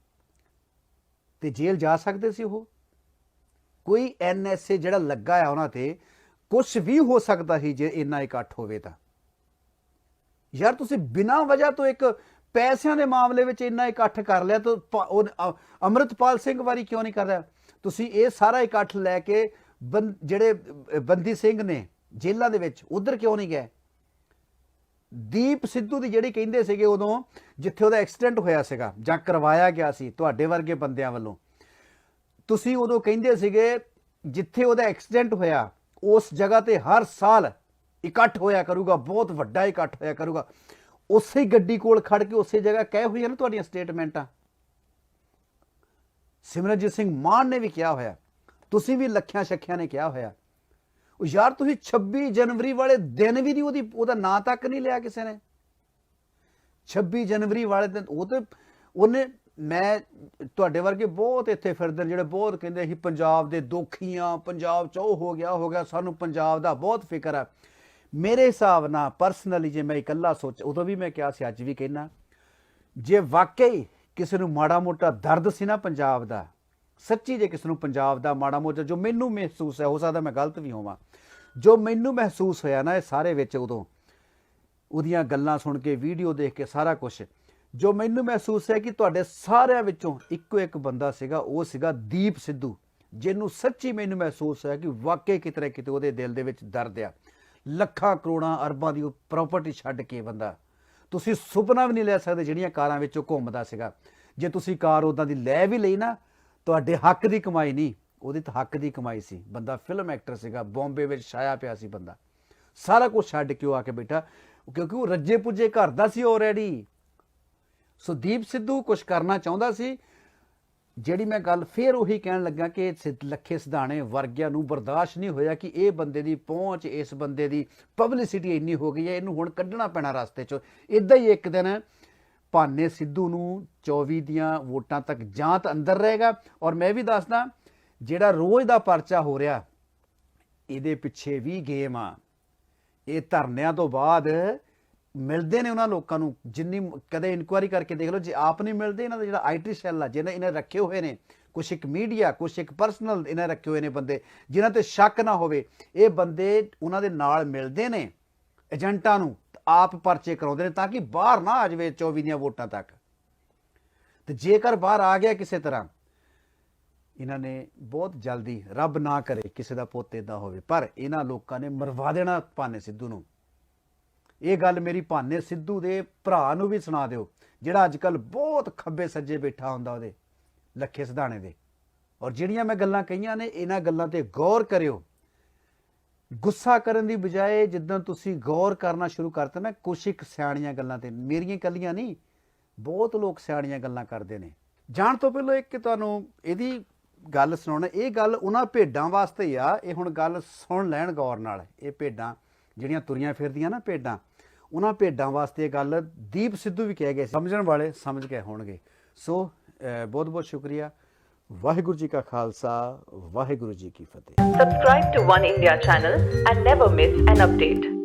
ਤੇ ਜੇਲ੍ਹ ਜਾ ਸਕਦੇ ਸੀ ਉਹ? ਕੋਈ ਐਨਐਸਏ ਜਿਹੜਾ ਲੱਗਾ ਆ ਉਹਨਾਂ ਤੇ ਕੁਝ ਵੀ ਹੋ ਸਕਦਾ ਸੀ ਜੇ ਇੰਨਾ ਇਕੱਠ ਹੋਵੇ ਤਾਂ। ਯਾਰ ਤੁਸੀਂ ਬਿਨਾਂ ਵਜ੍ਹਾ ਤੋਂ ਇੱਕ ਪੈਸਿਆਂ ਦੇ ਮਾਮਲੇ ਵਿੱਚ ਇੰਨਾ ਇਕੱਠ ਕਰ ਲਿਆ ਤਾਂ ਪ- ਉਹ ਅੰਮ੍ਰਿਤਪਾਲ ਸਿੰਘ ਵਾਰੀ ਕਿਉਂ ਨਹੀਂ ਕਰ ਰਿਹਾ? ਤੁਸੀਂ ਇਹ ਸਾਰਾ ਇਕੱਠ ਲੈ ਕੇ ਬੰ- ਜਿਹੜੇ ਬੰਦੀ ਸਿੰਘ ਨੇ ਜੇਲ੍ਹਾਂ ਦੇ ਵਿੱਚ, ਉਧਰ ਕਿਉਂ ਨਹੀਂ ਗਏ? ਦੀਪ ਸਿੱਧੂ ਦੀ ਜਿਹੜੀ ਕਹਿੰਦੇ ਸੀਗੇ ਉਦੋਂ, ਜਿੱਥੇ ਉਹਦਾ ਐਕਸੀਡੈਂਟ ਹੋਇਆ ਸੀਗਾ, ਜਾਂ ਕਰਵਾਇਆ ਗਿਆ ਸੀ ਤੁਹਾਡੇ ਵਰਗੇ ਬੰਦਿਆਂ ਵੱਲੋਂ, ਤੁਸੀਂ ਉਦੋਂ ਕਹਿੰਦੇ ਸੀਗੇ, ਜਿੱਥੇ ਉਹਦਾ ਐਕਸੀਡੈਂਟ ਹੋਇਆ, ਉਸ ਜਗ੍ਹਾ ਤੇ ਹਰ ਸਾਲ ਇਕੱਠ ਹੋਇਆ ਕਰੂਗਾ, ਬਹੁਤ ਵੱਡਾ ਇਕੱਠ ਹੋਇਆ ਕਰੂਗਾ। ਉਸੇ ਗੱਡੀ ਕੋਲ ਖੜ ਕੇ ਉਸੇ ਜਗ੍ਹਾ ਕਹਿ ਹੋਈਆਂ ਨਾ ਤੁਹਾਡੀਆਂ ਸਟੇਟਮੈਂਟਾਂ ਸਿਮਰਨਜੀਤ ਸਿੰਘ ਮਾਨ ਨੇ ਵੀ ਕਿਹਾ ਹੋਇਆ, ਤੁਸੀਂ ਵੀ ਲੱਖਿਆਂ ਸ਼ੱਖਿਆਂ ਨੇ ਕਿਹਾ ਹੋਇਆ। ਉਹ ਯਾਰ ਤੁਸੀਂ 26 ਜਨਵਰੀ ਵਾਲੇ ਦਿਨ ਵੀ ਨਹੀਂ ਉਹਦੀ, ਉਹਦਾ ਨਾਂ ਤੱਕ ਨਹੀਂ ਲਿਆ ਕਿਸੇ ਨੇ। 26 ਜਨਵਰੀ ਵਾਲੇ ਦਿਨ, ਉਹ ਤੇ ਉਹਨੇ, ਮੈਂ ਤੁਹਾਡੇ ਵਰਗੇ ਬਹੁਤ ਇੱਥੇ ਫਿਰਦੇ ਨੇ ਜਿਹੜੇ ਬਹੁਤ ਕਹਿੰਦੇ ਅਸੀਂ ਪੰਜਾਬ ਦੇ ਦੋਖੀਆਂ, ਪੰਜਾਬ ਚ ਉਹ ਹੋ ਗਿਆ, ਉਹ ਹੋ ਗਿਆ, ਸਾਨੂੰ ਪੰਜਾਬ ਦਾ ਬਹੁਤ ਫਿਕਰ ਆ। ਮੇਰੇ ਹਿਸਾਬ ਨਾਲ ਪਰਸਨਲੀ ਜੇ ਮੈਂ ਇਕੱਲਾ ਸੋਚ, ਉਦੋਂ ਵੀ ਮੈਂ ਕਿਹਾ ਸੀ, ਅੱਜ ਵੀ ਕਹਿਣਾ ਜੇ ਵਾਕਈ ਕਿਸੇ ਨੂੰ ਮਾੜਾ ਮੋਟਾ ਦਰਦ ਸੀ ਨਾ ਪੰਜਾਬ ਦਾ ਸੱਚੀ ਜੇ ਕਿਸੇ ਨੂੰ ਪੰਜਾਬ ਦਾ ਮਾੜਾ ਮੋਟਾ ਜੋ ਮੈਨੂੰ ਮਹਿਸੂਸ ਹੈ ਹੋ ਸਕਦਾ ਮੈਂ ਗਲਤ ਵੀ ਹੋਵਾਂ, ਜੋ ਮੈਨੂੰ ਮਹਿਸੂਸ ਹੋਇਆ ਨਾ ਇਹ ਸਾਰੇ ਵਿੱਚ ਉਦੋਂ, ਉਹਦੀਆਂ ਗੱਲਾਂ ਸੁਣ ਕੇ, ਵੀਡੀਓ ਦੇਖ ਕੇ, ਸਾਰਾ ਕੁਝ ਜੋ ਮੈਨੂੰ ਮਹਿਸੂਸ ਹੈ ਕਿ ਤੁਹਾਡੇ ਸਾਰਿਆਂ ਵਿੱਚੋਂ ਇੱਕੋ ਇੱਕ ਬੰਦਾ ਸੀਗਾ, ਉਹ ਸੀਗਾ ਦੀਪ ਸਿੱਧੂ, ਜਿਹਨੂੰ ਸੱਚੀ ਮੈਨੂੰ ਮਹਿਸੂਸ ਹੋਇਆ ਕਿ ਵਾਕਈ ਕਿਤੇ ਕਿਤੇ ਉਹਦੇ ਦਿਲ ਦੇ ਵਿੱਚ ਦਰਦ ਆ। ਲੱਖਾਂ ਕਰੋੜਾਂ ਅਰਬਾਂ ਦੀ ਉਹ ਪ੍ਰਾਪਰਟੀ ਛੱਡ ਕੇ ਬੰਦਾ, ਤੁਸੀਂ ਸੁਪਨਾ ਵੀ ਨਹੀਂ ਲੈ ਸਕਦੇ ਜਿਹੜੀਆਂ ਕਾਰਾਂ ਵਿੱਚ ਉਹ ਘੁੰਮਦਾ ਸੀਗਾ। ਜੇ ਤੁਸੀਂ ਕਾਰ ਉਦਾਂ ਦੀ ਲੈ ਵੀ ਲਈ ਨਾ ਤੁਹਾਡੇ ਹੱਕ ਦੀ ਕਮਾਈ ਨਹੀਂ, ਉਹਦੀ ਤਾਂ ਹੱਕ ਦੀ ਕਮਾਈ ਸੀ। ਬੰਦਾ ਫਿਲਮ ਐਕਟਰ ਸੀਗਾ ਬੰਬੇ ਵਿੱਚ ਛਾਇਆ ਪਿਆ ਸੀ ਬੰਦਾ। ਸਾਰਾ ਕੁਝ ਛੱਡ ਕੇ ਉਹ ਆ ਕੇ ਬੈਠਾ। ਕਿਉਂਕਿ ਉਹ ਰੱਜੇ ਪੁੱਜੇ ਘਰ ਦਾ ਸੀ ਆਲਰੇਡੀ ਸੋ ਦੀਪ ਸਿੱਧੂ ਕੁਝ ਕਰਨਾ ਚਾਹੁੰਦਾ ਸੀ। ਜਿਹੜੀ ਮੈਂ ਗੱਲ ਫੇਰ ਉਹੀ ਕਹਿਣ ਲੱਗਾ ਕਿ ਸਿੱਧ- ਲੱਖੇ ਸਿਧਾਣੇ ਵਰਗਿਆਂ ਨੂੰ ਬਰਦਾਸ਼ਤ ਨਹੀਂ ਹੋਇਆ ਕਿ ਇਹ ਬੰਦੇ ਦੀ ਪਹੁੰਚ, ਇਸ ਬੰਦੇ ਦੀ ਪਬਲਿਸਿਟੀ ਇੰਨੀ ਹੋ ਗਈ ਹੈ, ਇਹਨੂੰ ਹੁਣ ਕੱਢਣਾ ਪੈਣਾ ਰਸਤੇ ਚੋਂ। ਇਦਾਂ ਹੀ ਇੱਕ ਦਿਨ ਭਾਨੇ ਸਿੱਧੂ ਨੂੰ 24 ਦੀਆਂ ਵੋਟਾਂ ਤੱਕ ਜਾਂ ਤਾਂ ਅੰਦਰ ਰਹੇਗਾ। ਔਰ ਮੈਂ ਵੀ ਦੱਸਦਾ, ਜਿਹੜਾ ਰੋਜ਼ ਦਾ ਪਰਚਾ ਹੋ ਰਿਹਾ, ਇਹਦੇ ਪਿੱਛੇ ਵੀ ਗੇਮ ਆ। ਇਹ ਧਰਨਿਆਂ ਤੋਂ ਬਾਅਦ ਮਿਲਦੇ ਨੇ ਉਹਨਾਂ ਲੋਕਾਂ ਨੂੰ, ਜਿੰਨੀ ਕਦੇ ਇਨਕੁਆਇਰੀ ਕਰਕੇ ਦੇਖ ਲਓ, ਜੇ ਆਪ ਨਹੀਂ ਮਿਲਦੇ, ਇਹਨਾਂ ਦਾ ਜਿਹੜਾ ਆਈਟੀ ਸੈੱਲ ਆ, ਜਿਹਨੇ ਇਹਨੇ ਰੱਖੇ ਹੋਏ ਨੇ, ਕੁਛ ਇੱਕ ਮੀਡੀਆ ਕੁਛ ਇੱਕ ਪਰਸਨਲ ਇਹਨਾਂ ਰੱਖੇ ਹੋਏ ਨੇ ਬੰਦੇ, ਜਿਨ੍ਹਾਂ ਤੇ ਸ਼ੱਕ ਨਾ ਹੋਵੇ, ਇਹ ਬੰਦੇ ਉਹਨਾਂ ਦੇ ਨਾਲ ਮਿਲਦੇ ਨੇ। ਏਜੰਟਾਂ ਨੂੰ ਆਪ ਪਰਚੇ ਕਰਾਉਂਦੇ ਨੇ ਤਾਂ ਕਿ ਬਾਹਰ ਨਾ ਆ ਜਾਵੇ 24 ਦੀਆਂ ਵੋਟਾਂ ਤੱਕ। ਤੇ ਜੇਕਰ ਬਾਹਰ ਆ ਗਿਆ ਕਿਸੇ ਤਰ੍ਹਾਂ, ਇਹਨਾਂ ਨੇ ਬਹੁਤ ਜਲਦੀ ਰੱਬ ਨਾ ਕਰੇ ਕਿਸੇ ਦਾ ਪੁੱਤ ਏਦਾਂ ਹੋਵੇ। ਪਰ ਇਹਨਾਂ ਲੋਕਾਂ ਨੇ ਮਰਵਾ ਦੇਣਾ ਭਾਨੇ ਸਿੱਧੂ ਨੂੰ। ਇਹ ਗੱਲ ਮੇਰੀ ਭਾਨੇ ਸਿੱਧੂ ਦੇ ਭਰਾ ਨੂੰ ਵੀ ਸੁਣਾ ਦਿਓ, ਜਿਹੜਾ ਅੱਜ ਕੱਲ ਬਹੁਤ ਖੱਬੇ ਸੱਜੇ ਬੈਠਾ ਹੁੰਦਾ ਉਹਦੇ, ਲੱਖੇ ਸਿਧਾਣੇ ਦੇ। ਔਰ ਜਿਹੜੀਆਂ ਮੈਂ ਗੱਲਾਂ ਕਹੀਆਂ ਨੇ, ਇਹਨਾਂ ਗੱਲਾਂ ਤੇ ਗੌਰ ਕਰਿਓ। ਗੁੱਸਾ ਕਰਨ ਦੀ ਬਜਾਏ ਜਿੱਦਾਂ ਤੁਸੀਂ ਗੌਰ ਕਰਨਾ ਸ਼ੁਰੂ ਕਰਤਾ ਨਾ, ਕੁਛ ਇੱਕ ਸਿਆਣੀਆਂ ਗੱਲਾਂ ਤੇ, ਮੇਰੀਆਂ ਇਕੱਲੀਆਂ ਨਹੀਂ, ਬਹੁਤ ਲੋਕ ਸਿਆਣੀਆਂ ਗੱਲਾਂ ਕਰਦੇ ਨੇ। ਜਾਣ ਤੋਂ ਪਹਿਲਾਂ ਇੱਕ ਤੁਹਾਨੂੰ ਇਹਦੀ ਗੱਲ ਸੁਣਾਉਣਾ, ਇਹ ਗੱਲ ਉਹਨਾਂ ਭੇਡਾਂ ਵਾਸਤੇ ਆ, ਇਹ ਹੁਣ ਗੱਲ ਸੁਣ ਲੈਣ ਗੌਰ ਨਾਲ, ਇਹ ਭੇਡਾਂ ਜਿਹੜੀਆਂ ਤੁਰੀਆਂ ਫਿਰਦੀਆਂ ਨਾ ਭੇਡਾਂ, ਉਹਨਾਂ ਭੇਡਾਂ ਵਾਸਤੇ ਇਹ ਗੱਲ ਦੀਪ ਸਿੱਧੂ ਵੀ ਕਹਿ ਗਏ ਸਮਝਣ ਵਾਲੇ ਸਮਝ ਗਏ ਹੋਣਗੇ। ਸੋ ਬਹੁਤ ਬਹੁਤ ਸ਼ੁਕਰੀਆ। ਵਾਹਿਗੁਰੂ ਜੀ ਕਾ ਖਾਲਸਾ ਵਾਹਿਗੁਰੂ ਜੀ ਕੀ ਫਤਿਹ subscribe to One India channel and never miss an update